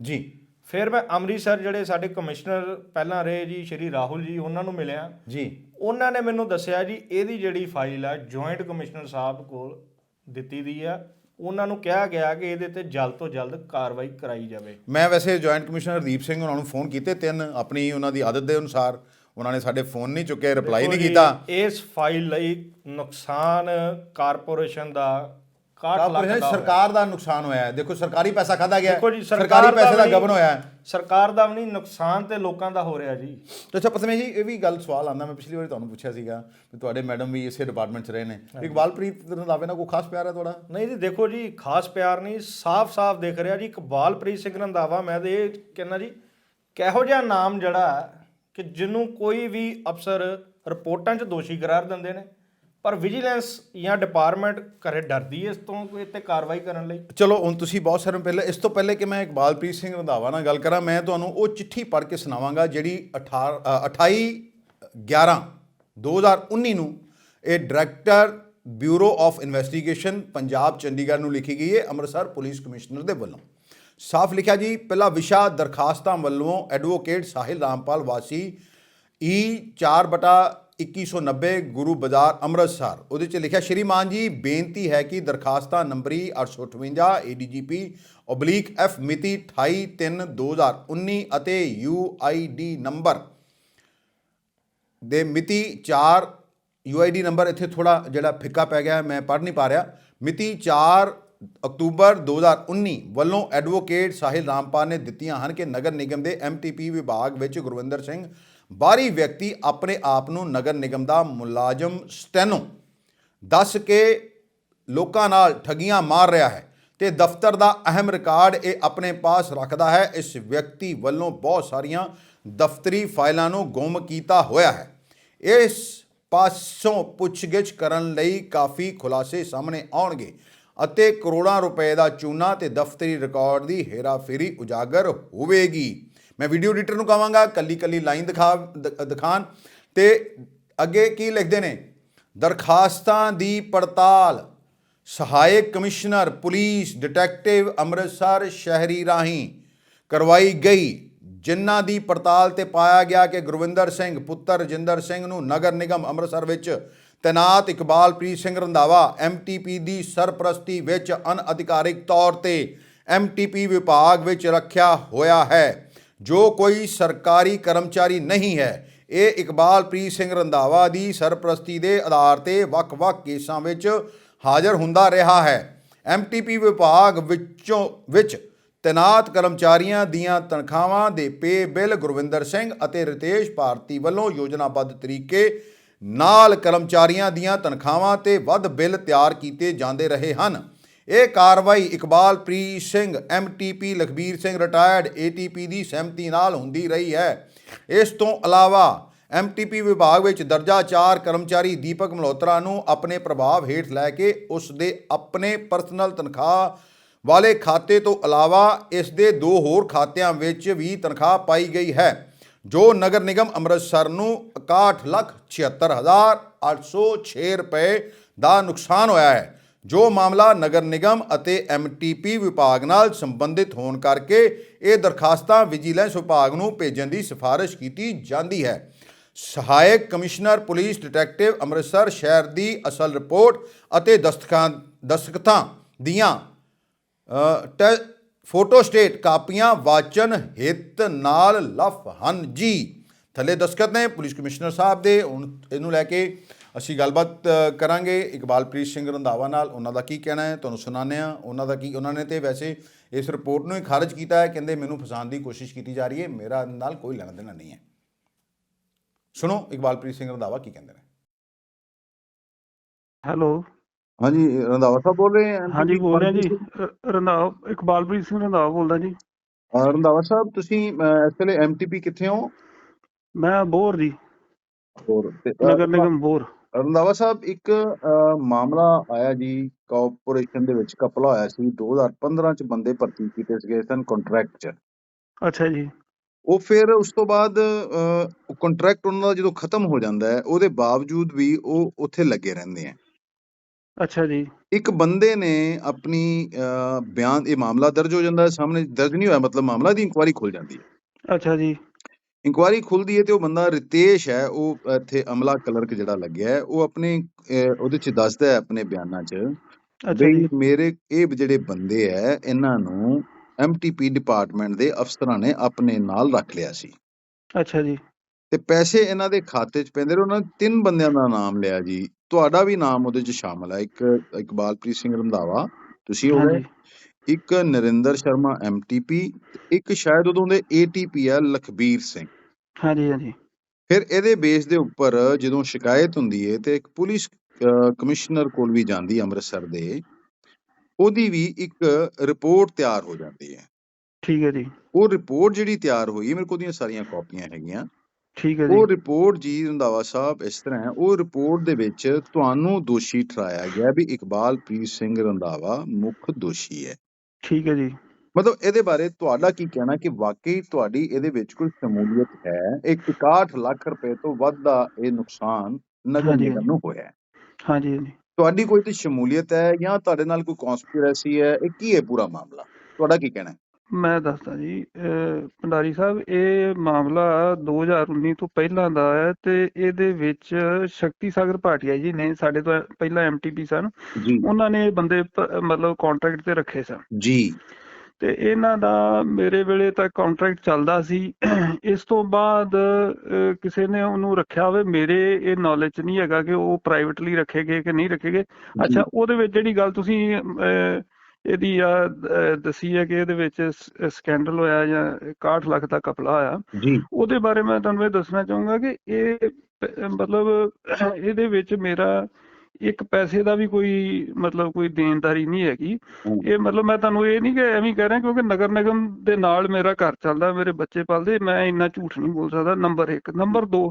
Speaker 1: ਜੀ।
Speaker 2: ਫਿਰ ਮੈਂ ਅੰਮ੍ਰਿਤਸਰ ਜਿਹੜੇ ਸਾਡੇ ਕਮਿਸ਼ਨਰ ਪਹਿਲਾਂ ਰਹੇ ਜੀ ਸ਼੍ਰੀ ਰਾਹੁਲ ਜੀ ਉਹਨਾਂ ਨੂੰ ਮਿਲਿਆ।
Speaker 1: ਜੀ।
Speaker 2: ਉਹਨਾਂ ਨੇ ਮੈਨੂੰ ਦੱਸਿਆ ਜੀ ਇਹਦੀ ਜਿਹੜੀ ਫਾਈਲ ਹੈ ਜੁਆਇੰਟ ਕਮਿਸ਼ਨਰ ਸਾਹਿਬ ਕੋਲ ਦਿੱਤੀ ਦੀ ਆ। ਉਹਨਾਂ ਨੂੰ ਕਿਹਾ ਗਿਆ ਕਿ ਇਹਦੇ ਤੇ ਜਲਦ ਤੋਂ ਜਲਦ ਕਾਰਵਾਈ ਕਰਾਈ ਜਾਵੇ।
Speaker 1: ਮੈਂ ਵੈਸੇ ਜੁਆਇੰਟ ਕਮਿਸ਼ਨਰ ਹਰਦੀਪ ਸਿੰਘ ਉਹਨਾਂ ਨੂੰ ਫੋਨ ਕੀਤੇ ਤਿੰਨ ਆਪਣੀ ਉਹਨਾਂ ਦੀ ਆਦਤ ਦੇ ਅਨੁਸਾਰ। ਉਹਨਾਂ ਨੇ ਸਾਡੇ ਫੋਨ ਨਹੀਂ ਚੁੱਕੇ ਰਿਪਲਾਈ ਨਹੀਂ ਕੀਤਾ।
Speaker 2: ਇਸ ਫਾਈਲ ਲਈ ਨੁਕਸਾਨ ਕਾਰਪੋਰੇਸ਼ਨ ਦਾ 61 ਲੱਖ
Speaker 1: ਕਾਰਪੋਰੇਸ਼ਨ। ਸਰਕਾਰ ਦਾ ਨੁਕਸਾਨ ਹੋਇਆ ਹੈ। ਦੇਖੋ ਸਰਕਾਰੀ ਪੈਸਾ ਖਾਦਾ ਗਿਆ
Speaker 2: ਸਰਕਾਰ
Speaker 1: ਪੈਸੇ ਦਾ ਗਬਨ ਹੋਇਆ ਹੈ।
Speaker 2: ਸਰਕਾਰ ਦਾ ਵੀ ਨਹੀਂ ਨੁਕਸਾਨ ਤੇ ਲੋਕਾਂ ਦਾ ਹੋ ਰਿਹਾ ਜੀ।
Speaker 1: ਤੇ ਅੱਛਾ ਪਤਮੇ ਜੀ ਇਹ ਵੀ ਗੱਲ ਸਵਾਲ ਆਂਦਾ ਮੈਂ ਪਿਛਲੀ ਵਾਰੀ ਤੁਹਾਨੂੰ ਪੁੱਛਿਆ ਸੀਗਾ ਵੀ ਤੁਹਾਡੇ ਮੈਡਮ ਵੀ ਇਸੇ ਡਿਪਾਰਟਮੈਂਟ 'ਚ ਰਹੇ ਨੇ। ਇਕਬਾਲਪ੍ਰੀਤ ਰੰਧਾਵੇ ਨਾਲ ਕੋਈ ਖਾਸ ਪਿਆਰ ਹੈ ਤੁਹਾਡਾ?
Speaker 2: ਨਹੀਂ ਜੀ ਦੇਖੋ ਜੀ ਖਾਸ ਪਿਆਰ ਨਹੀਂ ਸਾਫ਼-ਸਾਫ਼ ਦਿਖ ਰਿਹਾ ਜੀ। ਇਕਬਾਲਪ੍ਰੀਤ ਸਿੰਘ ਰੰਧਾਵਾ ਮੈਂ ਤੇ ਇਹ ਕਹਿੰਦਾ ਜੀ ਕਿਹੋ ਜਿਹਾ ਨਾਮ ਜਿਹੜਾ ਕਿ ਜਿਹਨੂੰ ਕੋਈ ਵੀ ਅਫਸਰ ਰਿਪੋਰਟਾਂ 'ਚ ਦੋਸ਼ੀ ਕਰਾਰ ਦਿੰਦੇ ਨੇ? ਪਰ ਵਿਜੀਲੈਂਸ ਜਾਂ ਡਿਪਾਰਟਮੈਂਟ ਘਰੇ ਡਰਦੀ ਹੈ ਇਸ ਤੋਂ ਕੋਈ ਇੱਥੇ ਕਾਰਵਾਈ ਕਰਨ ਲਈ?
Speaker 1: ਚਲੋ ਹੁਣ ਤੁਸੀਂ ਬਹੁਤ ਸਾਰੇ ਪਹਿਲਾਂ ਇਸ ਤੋਂ ਪਹਿਲੇ ਕਿ ਮੈਂ ਇਕਬਾਲਪ੍ਰੀਤ ਸਿੰਘ ਰੰਧਾਵਾ ਨਾਲ ਗੱਲ ਕਰਾਂ ਮੈਂ ਤੁਹਾਨੂੰ ਉਹ ਚਿੱਠੀ ਪੜ੍ਹ ਕੇ ਸੁਣਾਵਾਂਗਾ ਜਿਹੜੀ 18 ਅ, 28 11 2019 ਨੂੰ ਇਹ director bureau of investigation Punjab Chandigarh ਨੂੰ ਲਿਖੀ ਗਈ ਹੈ ਅੰਮ੍ਰਿਤਸਰ ਪੁਲਿਸ ਕਮਿਸ਼ਨਰ ਦੇ ਵੱਲੋਂ। ਸਾਫ਼ ਲਿਖਿਆ ਜੀ ਪਹਿਲਾ ਵਿਸ਼ਾ ਦਰਖਾਸਤਾਂ ਵੱਲੋਂ ਐਡਵੋਕੇਟ ਸਾਹਿਲ ਰਾਮਪਾਲ ਵਾਸੀ e ਈ 4 ਬਟਾ 2190 ਗੁਰੂ ਬਾਜ਼ਾਰ ਅੰਮ੍ਰਿਤਸਰ। ਉਹਦੇ ਚ ਲਿਖਿਆ ਸ਼੍ਰੀਮਾਨ ਜੀ, ਬੇਨਤੀ ਹੈ ਕਿ ਦਰਖਾਸਤਾਂ ਨੰਬਰੀ 858 ਏਡੀਜੀਪੀ ਓਬਲੀਕ ਐਫ ਮਿਤੀ 28/3/2019 ਅਤੇ ਯੂਆਈਡੀ ਨੰਬਰ ਦੇ ਮਿਤੀ 4 ਯੂਆਈਡੀ ਨੰਬਰ ਇੱਥੇ ਥੋੜਾ ਜਿਹੜਾ ਫਿੱਕਾ ਪੈ ਗਿਆ, ਮੈਂ ਪੜ੍ਹ ਨਹੀਂ ਪਾ ਰਿਹਾ। ਮਿਤੀ 4 ਅਕਤੂਬਰ 2019 ਵੱਲੋਂ ਐਡਵੋਕੇਟ ਸਾਹਿਲ ਰਾਮਪਾਲ ਨੇ ਦਿੱਤੀਆਂ ਹਨ ਕਿ ਨਗਰ ਨਿਗਮ ਦੇ ਐਮਟੀਪੀ ਵਿਭਾਗ ਵਿੱਚ ਗੁਰਵਿੰਦਰ ਸਿੰਘ ਬਾਹਰੀ ਵਿਅਕਤੀ ਆਪਣੇ ਆਪ ਨੂੰ ਨਗਰ ਨਿਗਮ ਦਾ ਮੁਲਾਜ਼ਮ ਸਟੈਨੋ ਦੱਸ ਕੇ ਲੋਕਾਂ ਨਾਲ ਠੱਗੀਆਂ ਮਾਰ ਰਿਹਾ ਹੈ ਤੇ ਦਫ਼ਤਰ ਦਾ ਅਹਿਮ ਰਿਕਾਰਡ ਇਹ ਆਪਣੇ ਪਾਸ ਰੱਖਦਾ ਹੈ। ਇਸ ਵਿਅਕਤੀ ਵੱਲੋਂ ਬਹੁਤ ਸਾਰੀਆਂ ਦਫ਼ਤਰੀ ਫਾਈਲਾਂ ਨੂੰ ਗੁੰਮ ਕੀਤਾ ਹੋਇਆ ਹੈ। ਇਸ ਪਾਸੋਂ ਪੁੱਛਗਿੱਛ ਕਰਨ ਲਈ ਕਾਫੀ ਖੁਲਾਸੇ ਸਾਹਮਣੇ ਆਉਣਗੇ ਅਤੇ ਕਰੋੜਾਂ ਰੁਪਏ ਦਾ ਚੂਨਾ ਤੇ ਦਫ਼ਤਰੀ ਰਿਕਾਰਡ ਦੀ ਹੇਰਾਫੇਰੀ ਉਜਾਗਰ ਹੋਵੇਗੀ। ਮੈਂ ਵੀਡੀਓ ਐਡੀਟਰ ਨੂੰ ਕਹਾਂਗਾ, ਕੱਲੀ ਕੱਲੀ ਲਾਈਨ ਦਿਖਾ, ਦ- ਦਿਖਾਣ। ਤੇ ਅੱਗੇ ਕੀ ਲਿਖਦੇ ਨੇ? ਦਰਖਾਸਤਾਂ ਦੀ ਪੜਤਾਲ। ਸਹਾਇਕ ਕਮਿਸ਼ਨਰ, ਪੁਲਿਸ ਡਿਟੈਕਟਿਵ ਅੰਮ੍ਰਿਤਸਰ ਸ਼ਹਿਰੀ ਰਾਹੀਂ ਕਰਵਾਈ ਗਈ। ਜਿਨ੍ਹਾਂ ਦੀ ਪੜਤਾਲ ਤੇ ਪਾਇਆ ਗਿਆ ਕਿ ਗੁਰਵਿੰਦਰ ਸਿੰਘ, ਪੁੱਤਰ ਰਜਿੰਦਰ ਸਿੰਘ ਨੂੰ ਨਗਰ ਨਿਗਮ ਅੰਮ੍ਰਿਤਸਰ ਵਿੱਚ ਤੈਨਾਤ ਇਕਬਾਲਪ੍ਰੀਤ ਸਿੰਘ ਰੰਧਾਵਾ ਐਮਟੀਪੀ ਦੀ ਸਰਪ੍ਰਸਤੀ ਵਿੱਚ ਅਨਅਧਿਕਾਰਿਕ ਤੌਰ ਤੇ ਐਮਟੀਪੀ ਵਿਭਾਗ ਵਿੱਚ ਰੱਖਿਆ ਹੋਇਆ ਹੈ। ਜੋ ਕੋਈ ਸਰਕਾਰੀ ਕਰਮਚਾਰੀ ਨਹੀਂ ਹੈ, ਇਹ ਇਕਬਾਲਪ੍ਰੀਤ ਸਿੰਘ ਰੰਧਾਵਾ ਦੀ ਸਰਪ੍ਰਸਤੀ ਦੇ ਆਧਾਰ ਤੇ ਵੱਖ-ਵੱਖ ਕੇਸਾਂ ਵਿੱਚ ਹਾਜ਼ਰ ਹੁੰਦਾ ਰਿਹਾ ਹੈ। ਐਮਟੀਪੀ ਵਿਭਾਗ ਵਿੱਚੋਂ ਵਿੱਚ ਤੈਨਾਤ ਕਰਮਚਾਰੀਆਂ ਦੀਆਂ ਤਨਖਾਹਾਂ ਦੇ ਪੇ ਬਿੱਲ ਗੁਰਵਿੰਦਰ ਸਿੰਘ ਅਤੇ ਰਿਤੇਸ਼ ਭਾਰਤੀ ਵੱਲੋਂ ਯੋਜਨਾਬੱਧ ਤਰੀਕੇ ਨਾਲ ਕਰਮਚਾਰੀਆਂ ਦੀਆਂ ਤਨਖਾਹਾਂ ਤੇ ਵੱਧ ਬਿੱਲ ਤਿਆਰ ਕੀਤੇ ਜਾਂਦੇ ਰਹੇ ਹਨ। ਇਹ ਕਾਰਵਾਈ Iqbalpreet Singh MTP Lakhbir Singh retired ATP ਦੀ ਸਹਿਮਤੀ ਨਾਲ ਹੁੰਦੀ ਰਹੀ ਹੈ। ਇਸ ਤੋਂ ਇਲਾਵਾ ਐਮਟੀਪੀ ਵਿਭਾਗ ਵਿੱਚ ਦਰਜਾ 4 ਕਰਮਚਾਰੀ ਦੀਪਕ ਮਲਹੋਤਰਾ ਨੂੰ ਆਪਣੇ ਪ੍ਰਭਾਵ ਹੇਠ ਲੈ ਕੇ ਉਸ ਦੇ ਆਪਣੇ ਪਰਸਨਲ ਤਨਖਾਹ ਵਾਲੇ ਖਾਤੇ ਤੋਂ ਇਲਾਵਾ ਇਸ ਦੇ ਦੋ ਹੋਰ ਖਾਤਿਆਂ ਵਿੱਚ ਵੀ ਤਨਖਾਹ ਪਾਈ ਗਈ ਹੈ, ਜੋ ਨਗਰ ਨਿਗਮ ਅੰਮ੍ਰਿਤਸਰ ਨੂੰ 61 ਲੱਖ 76806 ਰੁਪਏ ਦਾ ਨੁਕਸਾਨ ਹੋਇਆ ਹੈ। ਜੋ ਮਾਮਲਾ ਨਗਰ ਨਿਗਮ ਅਤੇ ਐਮਟੀਪੀ ਵਿਭਾਗ ਨਾਲ ਸੰਬੰਧਿਤ ਹੋਣ ਕਰਕੇ ਇਹ ਦਰਖਾਸਤਾਂ ਵਿਜੀਲੈਂਸ ਵਿਭਾਗ ਨੂੰ ਭੇਜਣ ਦੀ ਸਿਫਾਰਿਸ਼ ਕੀਤੀ ਜਾਂਦੀ ਹੈ। ਸਹਾਇਕ ਕਮਿਸ਼ਨਰ, ਪੁਲਿਸ ਡਿਟੈਕਟਿਵ ਅੰਮ੍ਰਿਤਸਰ ਸ਼ਹਿਰ ਦੀ ਅਸਲ ਰਿਪੋਰਟ ਅਤੇ ਦਸਤਖਾਂ, ਦਸਤਖਤਾਂ ਦੀਆਂ ਟੈ, ਫੋਟੋ ਸਟੇਟ ਕਾਪੀਆਂ ਵਾਚਨ ਹਿੱਤ ਨਾਲ ਲਫ ਹਨ ਜੀ। ਥੱਲੇ ਦਸਤਖਤ ਨੇ ਪੁਲਿਸ ਕਮਿਸ਼ਨਰ ਸਾਹਿਬ ਦੇ, ਹੁਣ ਇਹਨੂੰ ਲੈ ਕੇ ਅਸੀਂ ਗੱਲਬਾਤ ਕਰਾਂਗੇ। ਇਕਬਾਲਪ੍ਰੀਤ ਸਿੰਘ ਰੰਧਾਵਾ ਨਾਲ ਉਹਨਾਂ ਦਾ ਕੀ ਕਹਿਣਾ ਹੈ ਤੁਹਾਨੂੰ ਸੁਣਾਉਂਦੇ ਹਾਂ। ਉਹਨਾਂ ਦਾ ਕੀ ਉਹਨਾਂ ਨੇ ਤੇ ਵੈਸੇ ਇਸ ਰਿਪੋਰਟ ਨੂੰ ਹੀ ਖਾਰਜ ਕੀਤਾ ਹੈ ਕਹਿੰਦੇ ਮੈਨੂੰ ਫਸਾਉਣ ਦੀ ਕੋਸ਼ਿਸ਼ ਕੀਤੀ ਜਾ ਰਹੀ ਹੈ ਮੇਰਾ ਨਾਲ ਕੋਈ ਲੈਣਾ ਦੇਣਾ ਨਹੀਂ ਹੈ। ਸੁਣੋ ਇਕਬਾਲਪ੍ਰੀਤ ਸਿੰਘ ਰੰਧਾਵਾ ਕੀ ਕਹਿੰਦੇ ਨੇ।
Speaker 3: ਹੈਲੋ।
Speaker 1: ਹਾਂਜੀ ਰੰਧਾਵਾ ਸਾਹਿਬ ਬੋਲ ਰਹੇ ਹਨ
Speaker 3: ਹਾਂਜੀ ਬੋਲ ਰਿਹਾ ਜੀ। ਰੰਧਾਵਾ ਇਕਬਾਲਪ੍ਰੀਤ ਸਿੰਘ ਰੰਧਾਵਾ ਬੋਲਦਾ ਜੀ।
Speaker 1: ਰੰਧਾਵਾ ਸਾਹਿਬ ਤੁਸੀਂ ਇਸ ਵੇਲੇ ਐਮਟੀਪੀ ਕਿੱਥੇ ਹੋ?
Speaker 3: ਮੈਂ ਬੋਰ ਜੀ।
Speaker 1: ਹੋਰ
Speaker 3: ਨਗਰ ਨਿਗਮ ਬੋਰ।
Speaker 1: ਰੰਧਾਵਾ ਸਾਹਿਬ ਇੱਕ ਮਾਮਲਾ ਆਇਆ ਜੀ ਕਾਰਪੋਰੇਸ਼ਨ ਦੇ ਵਿੱਚ ਕਪਲਾ ਹੋਇਆ ਸੀ 2015 ਚ ਬੰਦੇ ਭਰਤੀ ਕੀਤੇ ਸੀਗੇ ਸਨ ਕੰਟਰੈਕਟ ਚ।
Speaker 3: ਅੱਛਾ ਜੀ।
Speaker 1: ਉਹ ਫਿਰ ਉਸ ਤੋਂ ਬਾਅਦ ਕੰਟਰੈਕਟ ਉਹਨਾਂ ਦਾ ਜਦੋਂ ਖਤਮ ਹੋ ਜਾਂਦਾ ਹੈ ਉਹਦੇ ਬਾਵਜੂਦ ਵੀ ਉਹ ਉੱਥੇ ਲੱਗੇ ਰਹਿੰਦੇ ਆ
Speaker 3: ਅੱਛਾ ਜੀ।
Speaker 1: ਇੱਕ ਬੰਦੇ ਨੇ ਆਪਣੀ ਬਿਆਨ ਇਹ ਮਾਮਲਾ ਦਰਜ ਹੋ ਜਾਂਦਾ ਹੈ ਸਾਹਮਣੇ ਦਰਜ ਨਹੀਂ ਹੋਇਆ ਮਤਲਬ ਮਾਮਲਾ ਦੀ ਇਨਕੁਆਇਰੀ ਖੁੱਲ ਜਾਂਦੀ ਹੈ।
Speaker 3: ਅੱਛਾ ਜੀ।
Speaker 1: ਇਨਕੁਆਇਰੀ ਖੁੱਲਦੀ ਹੈ ਤੇ ਉਹ ਬੰਦਾ ਰਿਤੇਸ਼ ਹੈ ਉਹ ਇੱਥੇ ਅਮਲਾ ਕਲਰਕ ਜਿਹੜਾ ਲੱਗਿਆ ਹੈ ਉਹ ਆਪਣੇ ਅਹ, ਉਹਦੇ ਚ ਦੱਸਦਾ ਹੈ ਆਪਣੇ ਬਿਆਨਾਂ ਚ
Speaker 3: ਅੱਛਾ
Speaker 1: ਬਈ
Speaker 3: ਜੀ।
Speaker 1: ਮੇਰੇ ਇਹ ਜਿਹੜੇ ਬੰਦੇ ਐ ਇਹਨਾਂ ਨੂੰ ਐਮਟੀਪੀ ਡਿਪਾਰਟਮੈਂਟ ਦੇ ਅਫਸਰਾਂ ਨੇ ਆਪਣੇ ਨਾਲ ਰੱਖ ਲਿਆ ਸੀ।
Speaker 3: ਅੱਛਾ ਜੀ।
Speaker 1: ਤੇ ਪੈਸੇ ਇਹਨਾਂ ਦੇ ਖਾਤੇ 'ਚ ਪੈਂਦੇ ਰਹੇ ਉਹਨਾਂ ਨੇ ਤਿੰਨ ਬੰਦਿਆਂ ਦਾ ਨਾਮ ਲਿਆ ਜੀ। ਤੁਹਾਡਾ ਵੀ ਨਾਮ ਉਹਦੇ 'ਚ ਸ਼ਾਮਲ ਹੈ ਇੱਕ ਇਕਬਾਲਪ੍ਰੀਤ ਸਿੰਘ ਰੰਧਾਵਾ ਤੁਸੀਂ ਹੋ ਗਏ
Speaker 3: ਹਾਂਜੀ
Speaker 1: ਇੱਕ ਨਰਿੰਦਰ ਸ਼ਰਮਾ ਐਮਟੀਪੀ ਇੱਕ ਸ਼ਾਇਦ ਉਦੋਂ ਦੇ ਏਟੀਪੀ ਆ ਲਖਬੀਰ ਸਿੰਘ।
Speaker 3: ਹਾਂਜੀ ਹਾਂਜੀ।
Speaker 1: ਫਿਰ ਇਹਦੇ ਬੇਸ ਦੇ ਉੱਪਰ ਜਦੋਂ ਸ਼ਿਕਾਇਤ ਹੁੰਦੀ ਹੈ ਤੇ ਇੱਕ ਪੁਲਿਸ ਕਮਿਸ਼ਨਰ ਕੋਲ ਵੀ ਜਾਂਦੀ ਅੰਮ੍ਰਿਤਸਰ ਦੇ ਉਹਦੀ ਵੀ ਇੱਕ ਰਿਪੋਰਟ ਤਿਆਰ ਹੋ ਜਾਂਦੀ ਹੈ
Speaker 3: ਠੀਕ ਹੈ ਜੀ।
Speaker 1: ਉਹ ਰਿਪੋਰਟ ਜਿਹੜੀ ਤਿਆਰ ਹੋਈ ਮੇਰੇ ਕੋਲ ਦੀਆਂ ਸਾਰੀਆਂ ਕਾਪੀਆਂ ਹੈਗੀਆਂ।
Speaker 3: ਠੀਕ ਹੈ ਜੀ।
Speaker 1: ਉਹ ਰਿਪੋਰਟ ਜੀ ਰੰਧਾਵਾ ਸਾਹਿਬ ਇਸ ਤਰ੍ਹਾਂ ਹੈ ਉਹ ਰਿਪੋਰਟ ਦੇ ਵਿੱਚ ਤੁਹਾਨੂੰ ਦੋਸ਼ੀ ਠਹਿਰਾਇਆ ਗਿਆ ਵੀ ਇਕਬਾਲਪ੍ਰੀਤ ਸਿੰਘ ਰੰਧਾਵਾ ਮੁੱਖ ਦੋਸ਼ੀ ਹੈ।
Speaker 3: ਠੀਕ ਹੈ ਜੀ।
Speaker 1: ਮਤਲਬ ਇਹਦੇ ਬਾਰੇ ਤੁਹਾਡਾ ਕੀ ਕਹਿਣਾ ਕਿ ਵਾਕਈ ਤੁਹਾਡੀ ਇਹਦੇ ਵਿੱਚ ਕੋਈ ਸ਼ਮੂਲੀਅਤ ਹੈ? ਇੱਕ 61 ਲੱਖ ਰੁਪਏ ਤੋਂ ਵੱਧ ਦਾ ਇਹ ਨੁਕਸਾਨ ਨਗਰ ਨਿਗਮ ਨੂੰ ਹੋਇਆ ਹੈ।
Speaker 3: ਹਾਂਜੀ ਹਾਂਜੀ।
Speaker 1: ਤੁਹਾਡੀ ਕੋਈ ਤੇ ਸ਼ਮੂਲੀਅਤ ਹੈ ਜਾਂ ਤੁਹਾਡੇ ਨਾਲ ਕੋਈ ਕਨਸਪੀਰੇਸੀ ਹੈ? ਇਹ ਕੀ ਹੈ ਪੂਰਾ ਮਾਮਲਾ? ਤੁਹਾਡਾ ਕੀ ਕਹਿਣਾ ਹੈ?
Speaker 3: ਮੈਂ ਦੱਸਦਾ ਜੀ ਭੰਡਾਰੀ ਸਾਹਿਬ ਇਹ ਮਾਮਲਾ 2019 ਤੋਂ ਪਹਿਲਾਂ ਦਾ ਹੈ ਤੇ ਇਹਦੇ ਵਿੱਚ ਸ਼ਕਤੀ ਸਾਗਰ ਭਾਟੀਆ ਜੀ ਨੇ ਸਾਡੇ ਤੋਂ ਪਹਿਲਾਂ ਐਮਟੀਪੀ ਸਨ ਉਹਨਾਂ ਨੇ ਬੰਦੇ ਮਤਲਬ ਕੰਟਰੈਕਟ ਤੇ ਰੱਖੇ ਸਨ।
Speaker 1: ਜੀ।
Speaker 3: ਤੇ ਇਹਨਾਂ ਦਾ ਮੇਰੇ ਵੇਲੇ ਤੱਕ ਕੰਟਰੈਕਟ ਚੱਲਦਾ ਸੀ। ਇਸ ਤੋਂ ਬਾਅਦ ਕਿਸੇ ਨੇ ਉਹਨੂੰ ਰੱਖਿਆ ਹੋਵੇ ਮੇਰੇ ਇਹ ਨੌਲੇਜ ਨਹੀਂ ਹੈਗਾ ਕਿ ਉਹ ਪ੍ਰਾਈਵੇਟਲੀ ਰੱਖੇ ਗਏ ਕਿ ਨਹੀਂ ਰੱਖੇ ਗਏ ਅੱਛਾ ਉਹਦੇ ਵਿੱਚ ਜਿਹੜੀ ਗੱਲ ਤੁਸੀਂ ਇਹਦੀ ਆ ਦੱਸੀ ਹੈ ਕਿ ਇਹਦੇ ਵਿੱਚ ਸਕੈਂਡਲ ਹੋਇਆ ਜਾਂ 61 ਲੱਖ ਦਾ ਕਪਲਾ ਹੋਇਆ।
Speaker 1: ਜੀ।
Speaker 3: ਉਹਦੇ ਬਾਰੇ ਮੈਂ ਤੁਹਾਨੂੰ ਇਹ ਦੱਸਣਾ ਚਾਹੂੰਗਾ ਕਿ ਇਹ ਮਤਲਬ ਇਹਦੇ ਵਿੱਚ ਮੇਰਾ ਇੱਕ ਪੈਸੇ ਦਾ ਵੀ ਕੋਈ ਮਤਲਬ ਕੋਈ ਦੇਣਦਾਰੀ ਨਹੀਂ ਹੈਗੀ। ਇਹ ਮਤਲਬ ਮੈਂ ਤੁਹਾਨੂੰ ਇਹ ਨਹੀਂ ਕਿ ਐਵੇਂ ਕਹਿ ਰਿਹਾ ਕਿਉਂਕਿ ਨਗਰ ਨਿਗਮ ਦੇ ਨਾਲ ਮੇਰਾ ਘਰ ਚੱਲਦਾ ਮੇਰੇ ਬੱਚੇ ਪਲਦੇ ਮੈਂ ਇੰਨਾ ਝੂਠ ਨਹੀਂ ਬੋਲ ਸਕਦਾ। ਨੰਬਰ 1 ਨੰਬਰ 2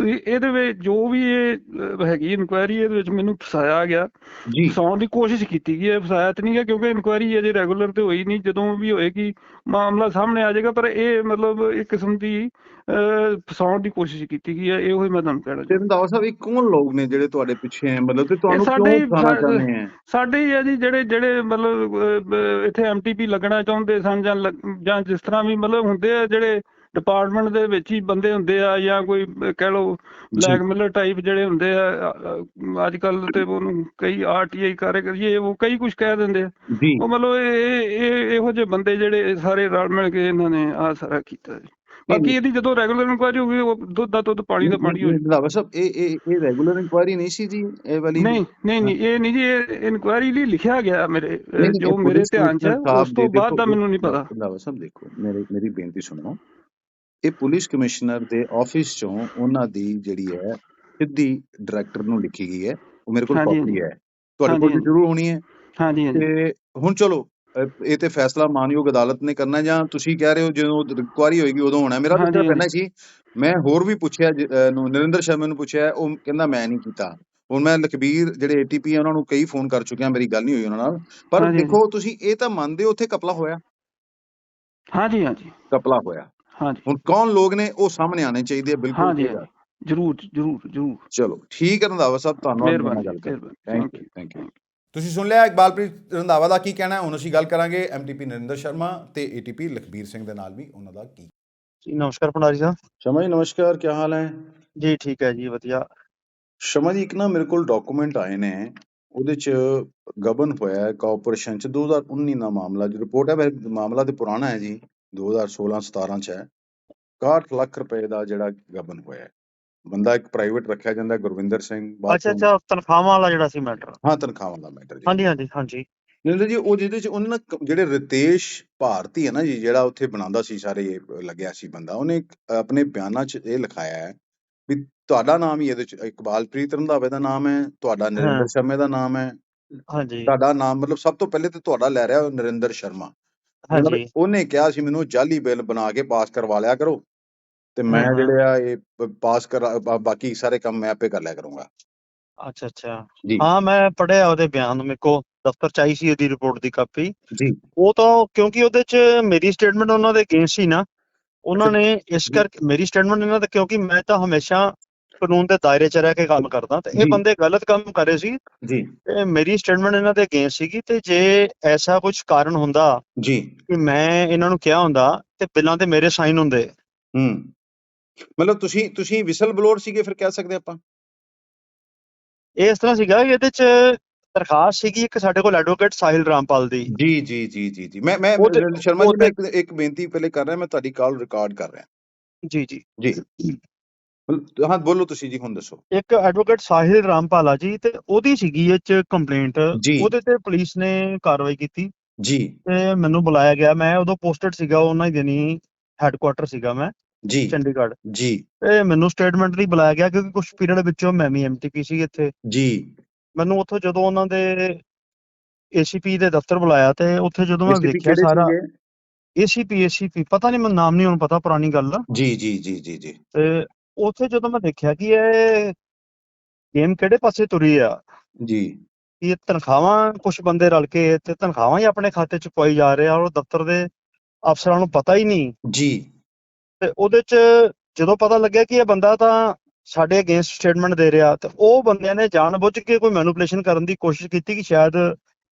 Speaker 3: ਇਹਦੇ ਵਿੱਚ ਜੋ ਵੀ ਇਹ ਹੈਗੀ ਇਨਕੁਆਇਰੀ ਇਹਦੇ ਵਿੱਚ ਮੈਨੂੰ ਫਸਾਇਆ ਗਿਆ।
Speaker 1: ਜੀ।
Speaker 3: ਫਸਾਉਣ ਦੀ ਕੋਸ਼ਿਸ਼ ਕੀਤੀ ਗਈ ਹੈ ਫਸਾਇਆ ਤਾਂ ਨਹੀਂ ਗਿਆ ਕਿਉਂਕਿ ਇਨਕੁਆਇਰੀ ਅਜੇ ਰੈਗੂਲਰ ਤੇ ਹੋਈ ਨਹੀਂ। ਜਦੋਂ ਵੀ ਹੋਏਗੀ ਮਾਮਲਾ ਸਾਹਮਣੇ ਆ ਜਾਏਗਾ ਪਰ ਇਹ ਮਤਲਬ ਇੱਕ ਕਿਸਮ ਦੀ ਫਸਾਉਣ ਦੀ ਕੋਸ਼ਿਸ਼ ਕੀਤੀ ਗਈ ਹੈ ਇਹੋ ਹੀ ਮੈਂ ਤੁਹਾਨੂੰ ਕਹਿਣਾ ਚਾਹੁੰਦਾ।
Speaker 1: ਰੰਧਾਵਾ ਸਾਹਿਬ ਇਹ ਕੌਣ ਲੋਕ ਨੇ ਜਿਹੜੇ ਤੁਹਾਡੇ ਪਿੱਛੇ ਹੈ ਮਤਲਬ ਤੇ ਤੁਹਾਨੂੰ ਕਿਉਂ ਫਸਾਉਣਾ ਚਾਹੁੰਦੇ ਹੈ?
Speaker 3: ਸਾਡੇ ਹੀ ਜੀ ਜਿਹੜੇ ਜਿਹੜੇ ਮਤਲਬ ਇੱਥੇ ਐਮਟੀਪੀ ਲੱਗਣਾ ਚਾਹੁੰਦੇ ਸਨ ਜਾਂ ਜਾਂ ਜਿਸ ਤਰ੍ਹਾਂ ਵੀ ਮਤਲਬ ਹੁੰਦੇ ਆ ਜਿਹੜੇ ਡਿਪਾਰਟਮੈਂਟ ਦੇ ਵਿੱਚ ਹੀ ਬੰਦੇ ਹੁੰਦੇ ਆ ਜਾਂ ਕੋਈ ਕਹਿ ਲਓ ਬਲੈਕਮੇਲਰ ਟਾਈਪ ਜਿਹੜੇ ਹੁੰਦੇ ਆ ਅੱਜ ਕੱਲ ਤੇ ਉਹਨੂੰ ਕਈ ਆਰਟੀਆਈ ਕਾਰੇ ਕਰੀਏ ਉਹ ਕਈ ਕੁਝ ਕਹਿ ਦਿੰਦੇ ਆ। ਉਹ ਮਤਲਬ ਇਹ ਇਹ ਇਹੋ ਜਿਹੇ ਬੰਦੇ ਜਿਹੜੇ ਸਾਰੇ ਰਲ ਮਿਲ ਕੇ ਇਹਨਾਂ ਨੇ ਆ ਸਾਰਾ ਕੀਤਾ ਜੀ ਬਾਕੀ ਇਹਦੀ ਜਦੋਂ ਰੈਗੂਲਰ ਇਨਕੁਆਇਰੀ ਹੋਊਗੀ ਉਹ ਦੁੱਧ ਦਾ ਦੁੱਧ ਪਾਣੀ ਦਾ ਪਾਣੀ ਹੋ ਜਾਊ।
Speaker 1: ਰੰਧਾਵਾ ਸਾਹਿਬ ਇਹ ਇਹ ਇਹ ਰੈਗੂਲਰ ਇਨਕੁਆਇਰੀ ਨਹੀਂ ਸੀ ਜੀ ਇਹ ਵਾਲੀ
Speaker 3: ਨਹੀਂ ਨਹੀਂ ਨਹੀਂ ਇਹ ਨਹੀਂ ਜੀ ਇਹ ਇਨਕੁਆਇਰੀ ਲਈ ਲਿਖਿਆ ਗਿਆ ਮੇਰੇ ਜੋ ਮੇਰੇ ਧਿਆਨ 'ਚ ਉਸ ਤੋਂ ਬਾਅਦ ਦਾ ਮੈਨੂੰ ਨਹੀਂ ਪਤਾ।
Speaker 1: ਰੰਧਾਵਾ ਸਾਹਿਬ ਦੇਖੋ ਮੇਰੇ ਮੇਰੀ ਬੇਨਤੀ ਸੁਣੋ। ਇਹ ਪੁਲਿਸ ਕਮਿਸ਼ਨਰ ਦੇ ਆਫਿਸ ਚੋਂ ਉਹਨਾਂ ਦੀ ਜਿਹੜੀ ਹੈ ਸਿੱਧੀ ਡਾਇਰੈਕਟਰ ਨੂੰ ਲਿਖੀ ਗਈ ਹੈ ਉਹ ਮੇਰੇ ਕੋਲ ਕਾਪੀ ਹੈ। ਤੁਹਾਡੇ ਕੋਲ। ਜ਼ਰੂਰ ਹੋਣੀ ਹੈ।
Speaker 3: ਹਾਂਜੀ ਹਾਂਜੀ।
Speaker 1: ਤੇ ਹੁਣ ਚਲੋ ਇਹ ਤੇ ਫੈਸਲਾ ਮਾਨਯੋਗ ਅਦਾਲਤ ਨੇ ਕਰਨਾ ਜਾਂ ਤੁਸੀਂ ਕਹਿ ਰਹੇ ਹੋ ਜਦੋਂ ਇਨਕੁਆਰੀ ਹੋਏਗੀ ਉਦੋਂ ਹੋਣਾ ਮੇਰਾ ਤਾਂ ਇੰਨਾ ਸੀ ਮੈਂ ਹੋਰ ਵੀ ਪੁੱਛਿਆ ਨਰਿੰਦਰ ਸ਼ਰਮਾ ਨੂੰ ਪੁੱਛਿਆ ਉਹ ਕਹਿੰਦਾ ਮੈਂ ਨਹੀਂ ਕੀਤਾ। ਹੁਣ ਮੈਂ ਲਖਬੀਰ ਜਿਹੜੇ ਏਟੀਪੀ ਆ ਉਹਨਾਂ ਨੂੰ ਕਈ ਫੋਨ ਕਰ ਚੁੱਕਿਆ ਮੇਰੀ ਗੱਲ ਨਹੀਂ ਹੋਈ ਉਹਨਾਂ ਨਾਲ। ਪਰ ਦੇਖੋ ਤੁਸੀਂ ਇਹ ਤਾਂ ਮੰਨਦੇ ਹੋ ਉੱਥੇ ਕਪਲਾ ਹੋਇਆ?
Speaker 3: ਹਾਂਜੀ ਹਾਂਜੀ।
Speaker 1: ਕਪਲਾ ਹੋਇਆ।
Speaker 3: ਹਾਂਜੀ।
Speaker 1: ਹੁਣ ਕੌਣ ਲੋਕ ਨੇ ਉਹ ਸਾਹਮਣੇ ਆਣੇ ਚਾਹੀਦੇ ਆ ਬਿਲਕੁਲ
Speaker 3: ਹਾਂਜੀ ਜਰੂਰ ਜਰੂਰ ਜਰੂਰ।
Speaker 1: ਚਲੋ ਠੀਕ ਹੈ ਰੰਧਾਵਾ ਸਾਹਿਬ ਮੇਰੇ ਨਾਲ
Speaker 3: ਮਿਹਰਬਾਨੀ।
Speaker 1: ਗੱਲ
Speaker 3: ਮਿਹਰਬਾਨੀ
Speaker 1: ਥੈਂਕ ਯੂ ਥੈਂਕ ਯੂ
Speaker 4: ਤੁਸੀਂ ਸੁਣ ਲਿਆ ਇਕਬਾਲਪ੍ਰੀਤ ਰੰਧਾਵਾ ਦਾ ਕੀ ਕਹਿਣਾ? ਹੈ ਹੁਣ ਅਸੀਂ ਗੱਲ ਕਰਾਂਗੇ ਐਮਟੀਪੀ ਨਰਿੰਦਰ ਸ਼ਰਮਾ ਤੇ ਏਟੀਪੀ ਲਖਬੀਰ ਸਿੰਘ ਦੇ ਨਾਲ ਵੀ ਉਹਨਾਂ ਦਾ ਕੀ?
Speaker 5: ਜੀ ਨਮਸਕਾਰ ਭੰਡਾਰੀ ਸਾਹਿਬ।
Speaker 1: ਸ਼ਮਾ ਜੀ ਨਮਸਕਾਰ ਕੀ ਹਾਲ ਹੈ?
Speaker 5: ਜੀ ਠੀਕ ਹੈ ਜੀ ਵਧੀਆ।
Speaker 1: ਸ਼ਮਾ ਜੀ ਇੱਕ ਨਾ ਮੇਰੇ ਕੋਲ ਡਾਕੂਮੈਂਟ ਆਏ ਨੇ। ਉਹਦੇ ਚ ਗਬਨ ਹੋਇਆ ਹੈ ਕਾਰਪੋਰੇਸ਼ਨ ਚ। 2019 ਦਾ ਮਾਮਲਾ ਜੋ ਰਿਪੋਰਟ ਹੈ ਵੈਸੇ ਮਾਮਲਾ ਤੇ ਪੁਰਾਣਾ ਹੈ ਜੀ। 2016 17 ਚ ਹੈ। 61 ਲੱਖ ਰੁਪਏ ਦਾ ਜਿਹੜਾ ਗਬਨ ਹੋਇਆ ਹੈ। ਬੰਦਾ ਇੱਕ ਪ੍ਰਾਈਵੇਟ ਰੱਖਿਆ ਜਾਂਦਾ ਗੁਰਵਿੰਦਰ ਸਿੰਘ
Speaker 5: ਅੱਛਾ ਅੱਛਾ ਤਨਖਾਹਾਂ ਵਾਲਾ ਜਿਹੜਾ ਸੀ ਮੈਟਰ
Speaker 1: ਹਾਂ ਤਨਖਾਹਾਂ ਦਾ ਮੈਟਰ ਜੀ।
Speaker 5: ਹਾਂਜੀ ਹਾਂਜੀ ਹਾਂਜੀ।
Speaker 1: ਨਿਰੰਦਰ ਜੀ ਉਹ ਜਿਹਦੇ ਚ ਉਹਨੇ ਜਿਹੜੇ ਰਿਤੇਸ਼ ਭਾਰਤੀ ਹੈ ਨਾ ਜੀ ਜਿਹੜਾ ਉੱਥੇ ਬਣਾਉਂਦਾ ਸੀ ਸਾਰੇ ਲੱਗਿਆ ਸੀ ਬੰਦਾ ਉਹਨੇ ਆਪਣੇ ਬਿਆਨਾਂ ਚ ਇਹ ਲਿਖਾਇਆ ਹੈ ਵੀ ਤੁਹਾਡਾ ਨਾਮ ਹੀ ਇਹਦੇ ਚ ਇਕਬਾਲਪ੍ਰੀਤ ਰੰਧਾਵੇ ਦਾ ਨਾਮ ਹੈ ਤੁਹਾਡਾ ਨਰਿੰਦਰ। ਸ਼ਰਮੇ ਦਾ ਨਾਮ ਹੈ।
Speaker 5: ਹਾਂਜੀ।
Speaker 1: ਤੁਹਾਡਾ ਨਾਮ ਮਤਲਬ ਸਭ ਤੋਂ ਪਹਿਲੇ ਤੇ ਤੁਹਾਡਾ ਲੈ ਰਿਹਾ ਨਰਿੰਦਰ ਸ਼ਰਮਾ।
Speaker 5: ਹਾਂਜੀ।
Speaker 1: ਉਹਨੇ ਕਿਹਾ ਸੀ ਮੈਨੂੰ ਜਾਲੀ ਬਿੱਲ ਬਣਾ ਕੇ ਪਾਸ ਕਰਵਾ ਲਿਆ ਕਰੋ। ਤੇ ਮੈਂ
Speaker 5: ਹਾਂ, ਹਾਂ।
Speaker 1: ਜਿਹੜੇ ਆ ਇਹ ਪ- ਪਾਸ ਕਰ ਬਾ- ਬਾਕੀ ਸਾਰੇ ਕੰਮ ਮੈਂ ਆਪੇ ਕਰ ਲਿਆ ਕਰੂੰਗਾ।
Speaker 5: ਅੱਛਾ ਅੱਛਾ।
Speaker 1: ਜੀ।
Speaker 5: ਹਾਂ ਮੈਂ ਪੜਿਆ ਉਹਦੇ ਬਿਆਨ ਮੇਰੇ ਕੋ ਦਫ਼ਤਰ ਚ ਆਈ ਸੀ ਉਹਦੀ ਰਿਪੋਰਟ ਦੀ ਕਾਪੀ।
Speaker 1: ਜੀ।
Speaker 5: ਉਹ ਤਾਂ ਕਿਉਂਕਿ ਉਹਦੇ ਚ ਮੇਰੀ ਸਟੇਟਮੈਂਟ ਉਹਨਾਂ ਦੇ ਅਗੇਂਸਟ ਸੀ ਨਾ ਉਹਨਾਂ ਨੇ ਇਸ
Speaker 1: ਜੀ।
Speaker 5: ਕਰਕੇ ਮੇਰੀ ਸਟੇਟਮੈਂਟ ਇਹਨਾਂ ਦਾ ਕਿਉਂਕਿ ਮੈਂ ਤਾਂ ਹਮੇਸ਼ਾ ਕਾਨੂੰਨ ਦੇ ਦਾਇਰੇ ਚ ਰਹਿ ਕੇ ਕੰਮ ਕਰਦਾ ਤੇ
Speaker 1: ਜੀ।
Speaker 5: ਇਹ ਬੰਦੇ ਗਲਤ ਕੰਮ ਕਰ ਰਹੇ ਸੀ
Speaker 1: ਜੀ।
Speaker 5: ਤੇ ਮੇਰੀ ਸਟੇਟਮੈਂਟ ਇਹਨਾਂ ਦੇ ਅਗੇਂਸਟ ਸੀਗੀ ਤੇ ਜੇ ਐਸਾ ਕੁਝ ਕਾਰਨ ਹੁੰਦਾ
Speaker 1: ਜੀ।
Speaker 5: ਕਿ ਮੈਂ ਇਹਨਾਂ ਨੂੰ ਕਿਹਾ ਹੁੰਦਾ ਤੇ ਬਿੱਲਾਂ ਤੇ ਮੇਰੇ ਸਾਈਨ ਹੁੰਦੇ
Speaker 1: ਹੂੰ। ਮਤਲਬ ਤੁਸੀਂ ਤੁਸੀਂ ਵਿਸਲ ਬਲੋਅਰ ਸੀਗੇ ਫਿਰ ਕਹਿ ਸਕਦੇ ਆਪਾਂ?
Speaker 5: ਇਹ ਇਸ ਤਰ੍ਹਾਂ ਸੀਗਾ ਕਿ ਇਹਦੇ ਚ ਦਰਖਾਸਤ ਸੀਗੀ ਇੱਕ ਸਾਡੇ ਕੋਲ ਐਡਵੋਕੇਟ ਸਾਹਿਲ ਰਾਮਪਾਲ ਦੀ।
Speaker 1: ਜੀ ਜੀ ਜੀ ਜੀ ਜੀ। ਮੈਂ ਮੈਂ ਸ਼ਰਮਾ ਜੀ ਮੈਂ ਇੱਕ ਇੱਕ ਬੇਨਤੀ ਪਹਿਲੇ ਕਰ ਰਿਹਾ ਮੈਂ ਤੁਹਾਡੀ ਕਾਲ ਰਿਕਾਰਡ ਕਰ ਰਿਹਾ।
Speaker 5: ਜੀ ਜੀ।
Speaker 1: ਜੀ। ਮਤਲਬ- ਹਾਂ ਬੋਲੋ ਤੁਸੀਂ ਜੀ ਹੁਣ ਦੱਸੋ।
Speaker 5: ਇੱਕ ਐਡਵੋਕੇਟ ਸਾਹਿਲ ਰਾਮਪਾਲ ਆ ਜੀ ਤੇ ਉਹਦੀ ਸੀਗੀ ਇਹ ਚ ਕੰਪਲੇਂਟ
Speaker 1: ਜੀ।
Speaker 5: ਉਹਦੇ ਤੇ ਪੁਲਿਸ ਨੇ ਕਾਰਵਾਈ ਕੀਤੀ।
Speaker 1: ਜੀ।
Speaker 5: ਤੇ ਮੈਨੂੰ ਬੁਲਾਇਆ ਗਿਆ ਮੈਂ ਉਦੋਂ ਪੋਸਟਡ ਸੀਗਾ ਉਹਨਾਂ ਹੀ ਦਿਨੀ ਹੈੱਡਕੁਆਟਰ ਸੀਗਾ ਮੈਂ।
Speaker 1: ਜੀ।
Speaker 5: ਚੰਡੀਗੜ੍ਹ।
Speaker 1: ਜੀ।
Speaker 5: ਤੇ ਮੈਨੂੰ ਸਟੇਟਮੈਂਟ ਲਈ ਬੁਲਾਇਆ ਗਿਆ ਕਿਉਂਕਿ ਕੁਝ ਪੀਰੀਅਡ ਵਿੱਚੋਂ ਮੈਂ ਵੀ ਐਮਟੀਪੀ ਸੀ ਇੱਥੇ।
Speaker 1: ਜੀ।
Speaker 5: ਮੈਨੂੰ ਉੱਥੋਂ ਜਦੋਂ ਉਹਨਾਂ ਦੇ ਏਸੀਪੀ ਦੇ ਦਫ਼ਤਰ ਬੁਲਾਇਆ ਤੇ ਉੱਥੇ ਜਦੋਂ ਮੈਂ ਵੇਖਿਆ ਸਾਰਾ? ਏਸੀਪੀ ਏਸੀਪੀ ਪਤਾ ਨਹੀਂ ਮੈਨੂੰ ਨਾਮ ਨਹੀਂ ਹੁਣ ਪਤਾ ਪੁਰਾਣੀ ਗੱਲ ਆ।
Speaker 1: ਜੀ ਜੀ ਜੀ ਜੀ ਜੀ।
Speaker 5: ਤੇ ਉੱਥੇ ਜਦੋਂ ਮੈਂ ਦੇਖਿਆ ਕਿ ਇਹ ਗੇਮ ਕਿਹੜੇ ਪਾਸੇ ਤੁਰੀ ਆ
Speaker 1: ਜੀ।
Speaker 5: ਇਹ ਤਨਖਾਹਾਂ ਕੁਝ ਬੰਦੇ ਰਲ ਕੇ ਤੇ ਤਨਖਾਹਾਂ ਹੀ ਆਪਣੇ ਖਾਤੇ ਚ ਪਾਈ ਜਾ ਰਹੇ ਆ ਔਰ ਦਫ਼ਤਰ ਦੇ ਅਫਸਰਾਂ ਨੂੰ ਪਤਾ ਹੀ ਨਹੀਂ।
Speaker 1: ਜੀ।
Speaker 5: ਤੇ ਉਹਦੇ ਚ ਜਦੋਂ ਪਤਾ ਲੱਗਿਆ ਕਿ ਇਹ ਬੰਦਾ ਤਾਂ ਸਾਡੇ ਅਗੇਂਸਟ ਸਟੇਟਮੈਂਟ ਦੇ ਰਿਹਾ ਤੇ ਉਹ ਬੰਦਿਆਂ ਨੇ ਜਾਣਬੁੱਝ ਕੇ ਕੋਈ ਮੈਨੂਪੂਲੇਸ਼ਨ ਕਰਨ ਦੀ ਕੋਸ਼ਿਸ਼ ਕੀਤੀ ਕਿ ਸ਼ਾਇਦ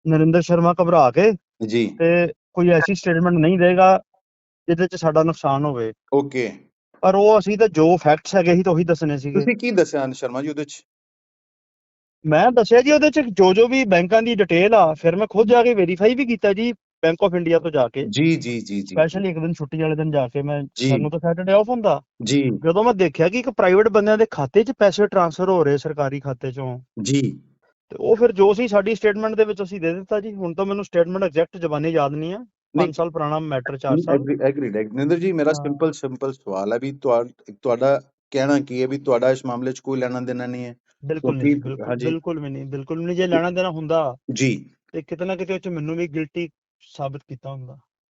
Speaker 5: ਨਰਿੰਦਰ ਸ਼ਰਮਾ ਘਬਰਾ ਕੇ
Speaker 1: ਜੀ।
Speaker 5: ਤੇ ਕੋਈ ਐਸੀ ਸਟੇਟਮੈਂਟ ਨਹੀਂ ਦੇਗਾ ਜਿਹਦੇ ਚ ਸਾਡਾ ਨੁਕਸਾਨ ਹੋਵੇ।
Speaker 1: ਓਕੇ।
Speaker 5: ਪਰ ਉਹ ਅਸੀਂ ਤਾਂ ਜੋ ਫੈਕਟਸ ਹੈਗੇ ਸੀ ਤਾਂ ਉਹੀ ਦੱਸਣੇ ਸੀਗੇ।
Speaker 1: ਤੁਸੀਂ ਕੀ ਦੱਸਿਆ ਸ਼ਰਮਾ ਜੀ ਉਹਦੇ ਚ?
Speaker 5: ਮੈਂ ਦੱਸਿਆ ਜੀ ਉਹਦੇ ਚ ਜੋ ਜੋ ਵੀ ਬੈਂਕਾਂ ਦੀ ਡਿਟੇਲ ਆ ਫਿਰ ਮੈਂ ਖੁਦ ਜਾ ਕੇ ਵੈਰੀਫਾਈ ਵੀ ਕੀਤਾ ਜੀ। ਬੈਂਕ ਆਫ ਇੰਡੀਆ ਤੋਂ ਜਾ ਕੇ
Speaker 1: ਜੀ ਜੀ ਜੀ ਜੀ।
Speaker 5: ਸਪੈਸ਼ਲੀ ਇੱਕ ਦਿਨ ਛੁੱਟੀ ਵਾਲੇ ਦਿਨ ਜਾ ਕੇ ਮੈਂ। ਸਾਨੂੰ ਤਾਂ ਸੈਟਰਡੇ ਆਫ ਹੁੰਦਾ।
Speaker 1: ਜੀ।
Speaker 5: ਜਦੋਂ ਮੈਂ ਦੇਖਿਆ ਕਿ ਇੱਕ ਪ੍ਰਾਈਵੇਟ ਬੰਦਿਆਂ ਦੇ ਖਾਤੇ 'ਚ ਪੈਸੇ ਟ੍ਰਾਂਸਫਰ ਹੋ ਰਹੇ ਸਰਕਾਰੀ ਖਾਤੇ 'ਚੋਂ।
Speaker 1: ਜੀ।
Speaker 5: ਤੇ ਉਹ ਫਿਰ ਜੋ ਸੀ ਸਾਡੀ ਸਟੇਟਮੈਂਟ ਦੇ ਵਿੱਚ ਅਸੀਂ ਦੇ ਦਿੱਤਾ ਜੀ। ਹੁਣ ਤਾਂ ਮੈਨੂੰ ਸਟੇਟਮੈਂਟ ਐਗਜ਼ੈਕਟ ਜ਼ਬਾਨੀ ਯਾਦ ਨਹੀਂ ਆ।
Speaker 1: ਨਹੀਂ।
Speaker 5: 5 ਸਾਲ ਪੁਰਾਣਾ ਮੈਟਰ 4 ਸਾਲ।
Speaker 1: ਐਗਰੀਡ ਨਿੰਦਰ ਜੀ ਮੇਰਾ। ਸਿੰਪਲ ਸਿੰਪਲ ਸਵਾਲ ਹੈ ਵੀ ਤੁਹਾ- ਤੁਹਾਡਾ ਕਹਿਣਾ ਕੀ ਹੈ ਵੀ ਤੁਹਾਡਾ ਇਸ ਮਾਮਲੇ 'ਚ ਕੋਈ ਲੈਣਾ ਦੇਣਾ ਨਹੀਂ ਹੈ?
Speaker 5: ਬਿਲਕੁਲ ਨਹੀਂ ਬਿਲਕੁਲ। ਵੀ ਨਹੀਂ ਬਿਲਕੁਲ ਨਹੀਂ। ਜੇ ਲੈਣਾ ਦੇਣਾ ਹੁੰਦਾ
Speaker 1: ਜੀ।
Speaker 5: ਤੇ ਕਿਤੇ ਨਾ ਕਿਤੇ ਉਹ 'ਚ ਮੈਨੂੰ ਵੀ ਗਿਲਟੀ ਸਾਬਤ ਕੀਤਾ ਹੁੰਦਾ।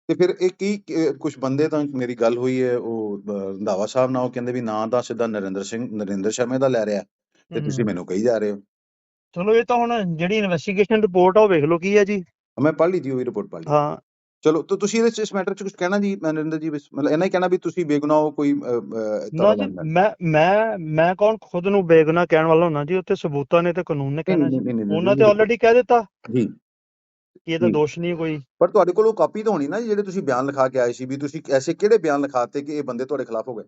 Speaker 1: ਤੇ ਫਿਰ ਇਹ ਕੀ ਕੁਝ ਬੰਦੇ ਤਾਂ ਮੇਰੀ ਗੱਲ ਹੋਈ ਹੈ ਉਹ ਰੰਧਾਵਾ ਸਾਹਿਬ ਨਾਲ ਉਹ ਕਹਿੰਦੇ ਵੀ ਨਾਂ ਤਾਂ ਸਿੱਧਾ ਨਰਿੰਦਰ ਸਿੰਘ ਨਰਿੰਦਰ ਸ਼ਰਮੇ ਦਾ ਲੈ ਰਿਹਾ ਤੇ ਤੁਸੀਂ। ਮੈਨੂੰ ਕਹੀ ਜਾ ਰਹੇ ਹੋ।
Speaker 5: ਚਲੋ ਇਹ ਤਾਂ ਹੁਣ ਜਿਹੜੀ ਇਨਵੈਸਟੀਗੇਸ਼ਨ ਰਿਪੋਰਟ ਆ ਉਹ ਵੇਖ ਲਓ ਕੀ ਹੈ ਜੀ।
Speaker 1: ਮੈਂ ਪੜ੍ਹ ਲਈ ਦੀ ਉਹ ਰਿਪੋਰਟ ਪੜ੍ਹ ਲਈ।
Speaker 5: ਹਾਂ।
Speaker 1: ਚਲੋ ਤਾਂ ਤੁਸੀਂ ਇਹਦੇ ਇਸ ਮੈਟਰ 'ਚ ਕੁਝ ਕਹਿਣਾ ਜੀ ਨਰਿੰਦਰ ਜੀ ਮਤਲਬ ਇਹਨਾਂ ਹੀ ਕਹਿਣਾ ਵੀ ਤੁਸੀਂ ਬੇਗੁਨਾਹ ਹੋ ਕੋਈ
Speaker 5: ਜੀ। ਮੈਂ ਮੈਂ ਮੈਂ ਕੌਣ? ਖੁਦ ਨੂੰ ਬੇਗੁਨਾਹ ਕਹਿਣ ਵਾਲਾ ਹੁੰਨਾ ਜੀ ਉੱਥੇ ਸਬੂਤਾਂ ਨੇ ਤੇ ਕਾਨੂੰਨ ਨੇ ਕਹਿਣਾ ਜੀ। ਉਹਨਾਂ ਤੇ ਆਲਰੇਡੀ ਕਹਿ ਦਿੱਤਾ।
Speaker 1: ਜੀ।
Speaker 5: ਕਿ ਇਹ ਤਾਂ
Speaker 1: ਜੀ।
Speaker 5: ਦੋਸ਼ ਨਹੀਂ ਕੋਈ।
Speaker 1: ਪਰ ਤੁਹਾਡੇ ਕੋਲ ਉਹ ਕਾਪੀ ਤਾਂ ਹੋਣੀ ਨਾ ਜਿਹੜੇ ਤੁਸੀਂ ਬਿਆਨ ਲਿਖਾ ਕੇ ਆਏ ਸੀ ਵੀ ਤੁਸੀਂ ਐਸੇ ਕਿਹੜੇ ਬਿਆਨ ਲਿਖਾਤੇ ਕਿ ਇਹ ਬੰਦੇ ਤੁਹਾਡੇ ਖਿਲਾਫ ਹੋ ਗਏ?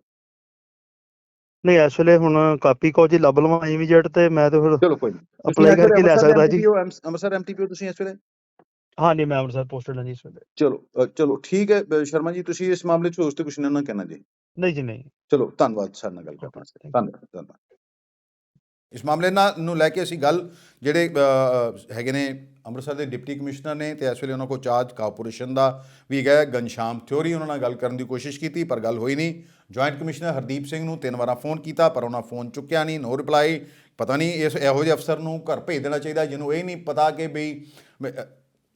Speaker 5: ਨਹੀਂ ਇਸ ਵੇਲੇ ਹੁਣ ਕਾਪੀ ਕੋ ਜੀ ਲੱਭ ਲਵਾਂ ਇਮੀਡੀਏਟ ਤੇ ਮੈਂ ਤੇ ਫਿਰ
Speaker 1: ਚਲੋ ਕੋਈ
Speaker 5: ਅਪਲਾਈ ਕਰਕੇ ਲੈ ਸਕਦਾ ਜੀ।
Speaker 1: ਅੰਮ੍ਰਿਤਸਰ ਐਮਟੀਪੀਓ ਤੁਸੀਂ ਇਸ ਵੇਲੇ?
Speaker 5: ਹਾਂ ਨਹੀਂ ਮੈਂ ਅੰਮ੍ਰਿਤਸਰ ਪੋਸਟਡ ਹਾਂ ਜੀ ਇਸ ਵੇਲੇ।
Speaker 1: ਚਲੋ ਚਲੋ ਠੀਕ ਹੈ ਸ਼ਰਮਾ ਜੀ ਤੁਸੀਂ ਇਸ ਮਾਮਲੇ 'ਚ ਉਸ ਤੇ ਕੁਝ ਨਾ ਕਹਿਣਾ ਜੀ।
Speaker 5: ਨਹੀਂ ਜੀ ਨਹੀਂ।
Speaker 1: ਚਲੋ ਧੰਨਵਾਦ ਸਾਡੇ ਨਾਲ ਗੱਲ ਕਰਨ ਵਾਸਤੇ. ਧੰਨਵਾਦ ਧੰਨਵਾਦ। ਇਸ ਮਾਮਲੇ ਨਾਲ ਨੂੰ ਲੈ ਕੇ ਅਸੀਂ ਗੱਲ ਜਿਹੜੇ ਹੈਗੇ ਨੇ ਅੰਮ੍ਰਿਤਸਰ ਦੇ ਡਿਪਟੀ ਕਮਿਸ਼ਨਰ ਨੇ ਤੇ ਇਸ ਵੇਲੇ ਉਹਨਾਂ ਕੋਲ ਚਾਰਜ ਕਾਰਪੋਰੇਸ਼ਨ ਦਾ ਵੀ ਹੈਗਾ ਹੈ, ਗਨਸ਼ਾਮ ਥਿਉਰੀ ਉਹਨਾਂ ਨਾਲ ਗੱਲ ਕਰਨ ਦੀ ਕੋਸ਼ਿਸ਼ ਕੀਤੀ ਪਰ ਗੱਲ ਹੋਈ ਨਹੀਂ। ਜੁਆਇੰਟ ਕਮਿਸ਼ਨਰ ਹਰਦੀਪ ਸਿੰਘ ਨੂੰ ਤਿੰਨ ਵਾਰਾਂ ਫੋਨ ਕੀਤਾ ਪਰ ਉਹਨਾਂ ਫੋਨ ਚੁੱਕਿਆ ਨਹੀਂ ਨੋ ਰਿਪਲਾਈ। ਪਤਾ ਨਹੀਂ ਇਸ ਇਹੋ ਜਿਹੇ ਅਫਸਰ ਨੂੰ ਘਰ ਭੇਜ ਦੇਣਾ ਚਾਹੀਦਾ ਜਿਹਨੂੰ ਇਹ ਨਹੀਂ ਪਤਾ ਕਿ ਬਈ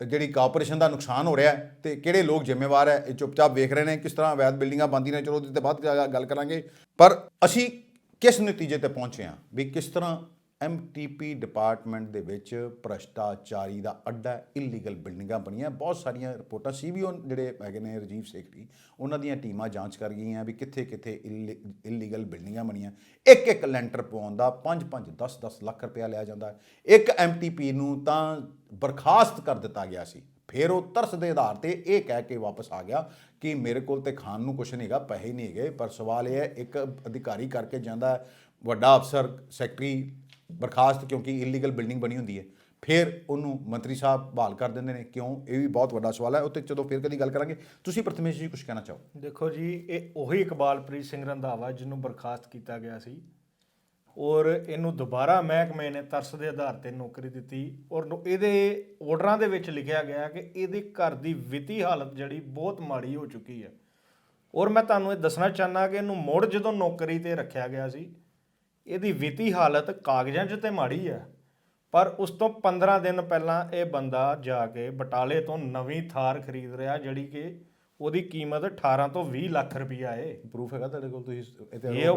Speaker 1: ਜਿਹੜੀ ਕਾਰਪੋਰੇਸ਼ਨ ਦਾ ਨੁਕਸਾਨ ਹੋ ਰਿਹਾ ਹੈ ਤੇ ਕਿਹੜੇ ਲੋਕ ਜ਼ਿੰਮੇਵਾਰ ਹੈ ਇਹ ਚੁੱਪਚਾਪ ਵੇਖ ਰਹੇ ਨੇ ਕਿਸ ਤਰ੍ਹਾਂ ਅਵੈਧ ਬਿਲਡਿੰਗਾਂ ਬਣਦੀਆਂ ਨੇ ਚਲੋ ਉਹਦੇ ਤੇ ਬਾਅਦ ਜਾ- ਗੱਲ ਕਰਾਂਗੇ। ਪਰ ਅਸੀਂ ਕਿਸ ਨਤੀਜੇ ਤੇ ਪਹੁੰਚੇ ਹਾਂ? ਵੀ ਕਿਸ ਤਰ੍ਹਾਂ ਐਮਟੀਪੀ ਡਿਪਾਰਟਮੈਂਟ ਦੇ ਵਿੱਚ ਭ੍ਰਸ਼ਟਾਚਾਰੀ ਦਾ ਅੱਡਾ ਇਲੀਗਲ ਬਿਲਡਿੰਗਾਂ ਬਣੀਆਂ, ਬਹੁਤ ਸਾਰੀਆਂ ਰਿਪੋਰਟਾਂ ਸੀਬੀਓ ਜਿਹੜੇ ਹੈਗੇ ਨੇ ਰਜੀਵ ਸੇਖਰੀ ਉਹਨਾਂ ਦੀਆਂ ਟੀਮਾਂ ਜਾਂਚ ਕਰ ਗਈਆਂ ਵੀ ਕਿੱਥੇ ਕਿੱਥੇ ਇਲੀਗਲ ਬਿਲਡਿੰਗਾਂ ਬਣੀਆਂ। ਇੱਕ ਇੱਕ ਲੈਂਟਰ ਪਵਾਉਣ ਦਾ 5 5 10 10 ਲੱਖ ਰੁਪਇਆ ਲਿਆ ਜਾਂਦਾ ਹੈ। ਇੱਕ ਐਮਟੀਪੀ ਨੂੰ ਤਾਂ ਬਰਖਾਸਤ ਕਰ ਦਿੱਤਾ ਗਿਆ ਸੀ। ਫਿਰ ਉਹ ਤਰਸ ਦੇ ਆਧਾਰ ਤੇ ਇਹ ਕਹਿ ਕੇ ਵਾਪਸ ਆ ਗਿਆ ਕਿ ਮੇਰੇ ਕੋਲ ਤੇ ਖਾਣ ਨੂੰ ਕੁਝ ਨਹੀਂਗਾ ਪੈਸੇ ਨਹੀਂ ਹੈਗੇ, ਪਰ ਸਵਾਲ ਇਹ ਹੈ, ਇੱਕ ਅਧਿਕਾਰੀ ਕਰਕੇ ਜਾਂਦਾ ਵੱਡਾ ਅਫਸਰ, ਸੈਕਟਰੀ ਬਰਖਾਸਤ ਕਿਉਂਕਿ ਇਲੀਗਲ ਬਿਲਡਿੰਗ ਬਣੀ ਹੁੰਦੀ ਹੈ, ਫਿਰ ਉਹਨੂੰ ਮੰਤਰੀ ਸਾਹਿਬ ਬਹਾਲ ਕਰ ਦਿੰਦੇ ਨੇ, ਕਿਉਂ? ਇਹ ਵੀ ਬਹੁਤ ਵੱਡਾ ਸਵਾਲ ਹੈ ਉੱਤੇ ਜਦੋਂ ਫਿਰ ਕਦੀ ਗੱਲ ਕਰਾਂਗੇ। ਤੁਸੀਂ ਪ੍ਰਥਮੇਸ਼ ਜੀ ਕੁਝ ਕਹਿਣਾ ਚਾਹੋ?
Speaker 2: ਦੇਖੋ ਜੀ, ਇਹ ਉਹੀ ਇਕਬਾਲਪ੍ਰੀਤ ਸਿੰਘ ਰੰਧਾਵਾ ਜਿਹਨੂੰ ਬਰਖਾਸਤ ਕੀਤਾ ਗਿਆ ਸੀ ਔਰ ਇਹਨੂੰ ਦੁਬਾਰਾ ਮਹਿਕਮੇ ਨੇ ਤਰਸ ਦੇ ਆਧਾਰ ਤੇ ਨੌਕਰੀ ਦਿੱਤੀ ਔਰ ਇਹਦੇ ਆਰਡਰਾਂ ਦੇ ਵਿੱਚ ਲਿਖਿਆ ਗਿਆ ਕਿ ਇਹਦੇ ਘਰ ਦੀ ਵਿੱਤੀ ਹਾਲਤ ਜਿਹੜੀ ਬਹੁਤ ਮਾੜੀ ਹੋ ਚੁੱਕੀ ਹੈ। ਔਰ ਮੈਂ ਤੁਹਾਨੂੰ ਇਹ ਦੱਸਣਾ ਚਾਹਨਾ ਕਿ ਇਹਨੂੰ ਮੁੜ ਜਦੋਂ ਨੌਕਰੀ ਤੇ ਰੱਖਿਆ ਗਿਆ ਸੀ ਇਹਦੀ ਵਿੱਤੀ ਹਾਲਤ ਕਾਗਜ਼ਾਂ 'ਚ ਤੇ ਮਾੜੀ ਹੈ। ਪਰ ਉਸ ਤੋਂ 15 ਦਿਨ ਪਹਿਲਾਂ ਇਹ ਬੰਦਾ ਜਾ ਕੇ ਬਟਾਲੇ ਤੋਂ ਨਵੀਂ ਥਾਰ ਖਰੀਦ ਰਿਹਾ ਜਿਹੜੀ ਕਿ ਉਹਦੀ ਕੀਮਤ 18 ਤੋਂ 20 ਲੱਖ ਰੁਪਈਆ ਏ
Speaker 1: ਪ੍ਰੂਫ ਹੈਗਾ ਤੁਹਾਡੇ ਕੋਲ ਤੁਸੀਂ ਇਹ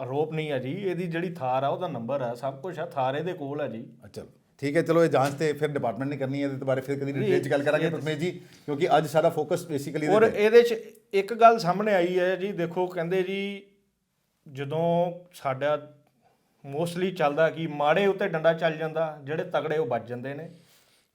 Speaker 1: ਆਰੋਪ
Speaker 2: ਨਹੀਂ ਹੈ ਜੀ ਇਹਦੀ ਜਿਹੜੀ ਥਾਰ ਆ ਉਹਦਾ ਨੰਬਰ ਆ ਸਭ ਕੁਝ ਆ ਥਾਰ ਇਹਦੇ ਕੋਲ ਹੈ ਜੀ।
Speaker 1: ਅੱਛਾ ਠੀਕ ਹੈ ਚਲੋ ਇਹ ਜਾਂਚ ਤੇ ਫਿਰ ਡਿਪਾਰਟਮੈਂਟ ਨੇ ਕਰਨੀ ਹੈ ਇਹਦੇ ਬਾਰੇ ਫਿਰ ਕਦੀ ਡਿਟੇਲ ਚ ਗੱਲ ਕਰਾਂਗੇ ਪ੍ਰਥਮੇਸ਼ ਜੀ ਕਿਉਂਕਿ ਅੱਜ ਸਾਡਾ ਫੋਕਸ ਬੇਸਿਕਲੀ
Speaker 2: ਔਰ ਇਹਦੇ 'ਚ ਇੱਕ ਗੱਲ ਸਾਹਮਣੇ ਆਈ ਹੈ ਜੀ ਦੇਖੋ ਕਹਿੰਦੇ ਜੀ ਜਦੋਂ ਸਾਡਾ ਮੋਸਟਲੀ ਚੱਲਦਾ ਕਿ ਮਾੜੇ ਉੱਤੇ ਡੰਡਾ ਚੱਲ ਜਾਂਦਾ ਜਿਹੜੇ ਤਗੜੇ ਉਹ ਵੱਜ ਜਾਂਦੇ ਨੇ।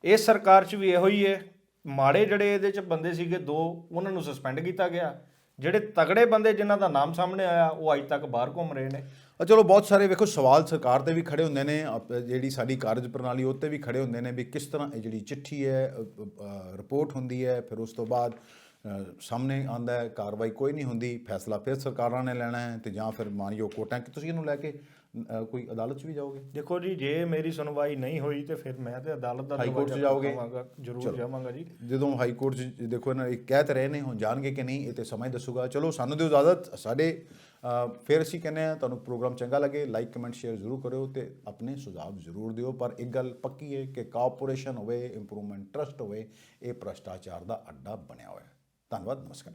Speaker 2: ਇਸ ਸਰਕਾਰ 'ਚ ਵੀ ਇਹੋ ਹੀ ਹੈ ਮਾੜੇ ਜਿਹੜੇ ਇਹਦੇ 'ਚ ਬੰਦੇ ਸੀਗੇ ਦੋ ਉਹਨਾਂ ਨੂੰ ਸਸਪੈਂਡ ਕੀਤਾ ਗਿਆ। ਜਿਹੜੇ ਤਗੜੇ ਬੰਦੇ ਜਿਨ੍ਹਾਂ ਦਾ ਨਾਮ ਸਾਹਮਣੇ ਆਇਆ, ਉਹ ਅੱਜ ਤੱਕ ਬਾਹਰ ਘੁੰਮ ਰਹੇ ਨੇ।
Speaker 1: ਚਲੋ, ਬਹੁਤ ਸਾਰੇ ਵੇਖੋ, ਸਵਾਲ ਸਰਕਾਰ ਤੇ ਵੀ ਖੜੇ ਹੁੰਦੇ ਨੇ ਆਪ- ਜਿਹੜੀ ਸਾਡੀ ਕਾਰਜ ਪ੍ਰਣਾਲੀ ਉਹ ਤੇ ਵੀ ਖੜੇ ਹੁੰਦੇ ਨੇ ਵੀ ਕਿਸ ਤਰ੍ਹਾਂ ਇਹ ਜਿਹੜੀ ਚਿੱਠੀ ਹੈ ਰਿਪੋਰਟ ਹੁੰਦੀ ਹੈ, ਫਿਰ ਉਸ ਤੋਂ ਬਾਅਦ ਸਾਹਮਣੇ ਆਂਦਾ ਹੈ, ਕਾਰਵਾਈ ਕੋਈ ਨਹੀਂ ਹੁੰਦੀ, ਫੈਸਲਾ ਫਿਰ ਸਰਕਾਰਾਂ ਨੇ ਲੈਣਾ ਹੈ ਤੇ ਜਾਂ ਫਿਰ ਮਾਨਯੋਗ ਕੋਟਾਂ ਕਿ ਤੁਸੀਂ ਇਹਨੂੰ ਲੈ ਕੇ ਕੋਈ ਅਦਾਲਤ 'ਚ ਵੀ ਜਾਓਗੇ?
Speaker 2: ਦੇਖੋ ਜੀ ਜੇ ਮੇਰੀ ਸੁਣਵਾਈ ਨਹੀਂ ਹੋਈ ਤੇ ਫਿਰ ਮੈਂ ਤੇ ਅਦਾਲਤ ਦਾ
Speaker 1: ਹਾਈ ਕੋਰਟ 'ਚ ਜਾਓਗੇ?
Speaker 2: ਜ਼ਰੂਰ। ਜਾਵਾਂਗਾ ਜੀ।
Speaker 1: ਜਦੋਂ ਹਾਈ ਕੋਰਟ 'ਚ ਦੇਖੋ ਇਹਨਾਂ ਇਹ ਕਹਿ ਤਾਂ ਰਹੇ ਨੇ ਹੁਣ ਜਾਣਗੇ ਕਿ ਨਹੀਂ ਇਹ ਤੇ ਸਮਾਂ ਹੀ ਦੱਸੂਗਾ। ਚਲੋ ਸਾਨੂੰ ਦਿਓ ਇਜਾਜ਼ਤ। ਸਾਡੇ ਫਿਰ ਅਸੀਂ ਕਹਿੰਦੇ ਆ ਤੁਹਾਨੂੰ ਪ੍ਰੋਗਰਾਮ ਚੰਗਾ ਲੱਗੇ ਲਾਈਕ ਕਮੈਂਟ ਸ਼ੇਅਰ ਜ਼ਰੂਰ ਕਰਿਓ ਤੇ ਆਪਣੇ ਸੁਝਾਅ ਜ਼ਰੂਰ ਦਿਓ। ਪਰ ਇੱਕ ਗੱਲ ਪੱਕੀ ਹੈ ਕਿ ਕਾਰਪੋਰੇਸ਼ਨ ਹੋਵੇ ਇੰਪਰੂਵਮੈਂਟ ਟਰਸਟ ਹੋਵੇ ਇਹ ਭ੍ਰਸ਼ਟਾਚਾਰ ਦਾ ਅੱਡਾ ਬਣਿਆ ਹੋਇਆ ਹੈ। ਧੰਨਵਾਦ ਨਮਸਕਾਰ।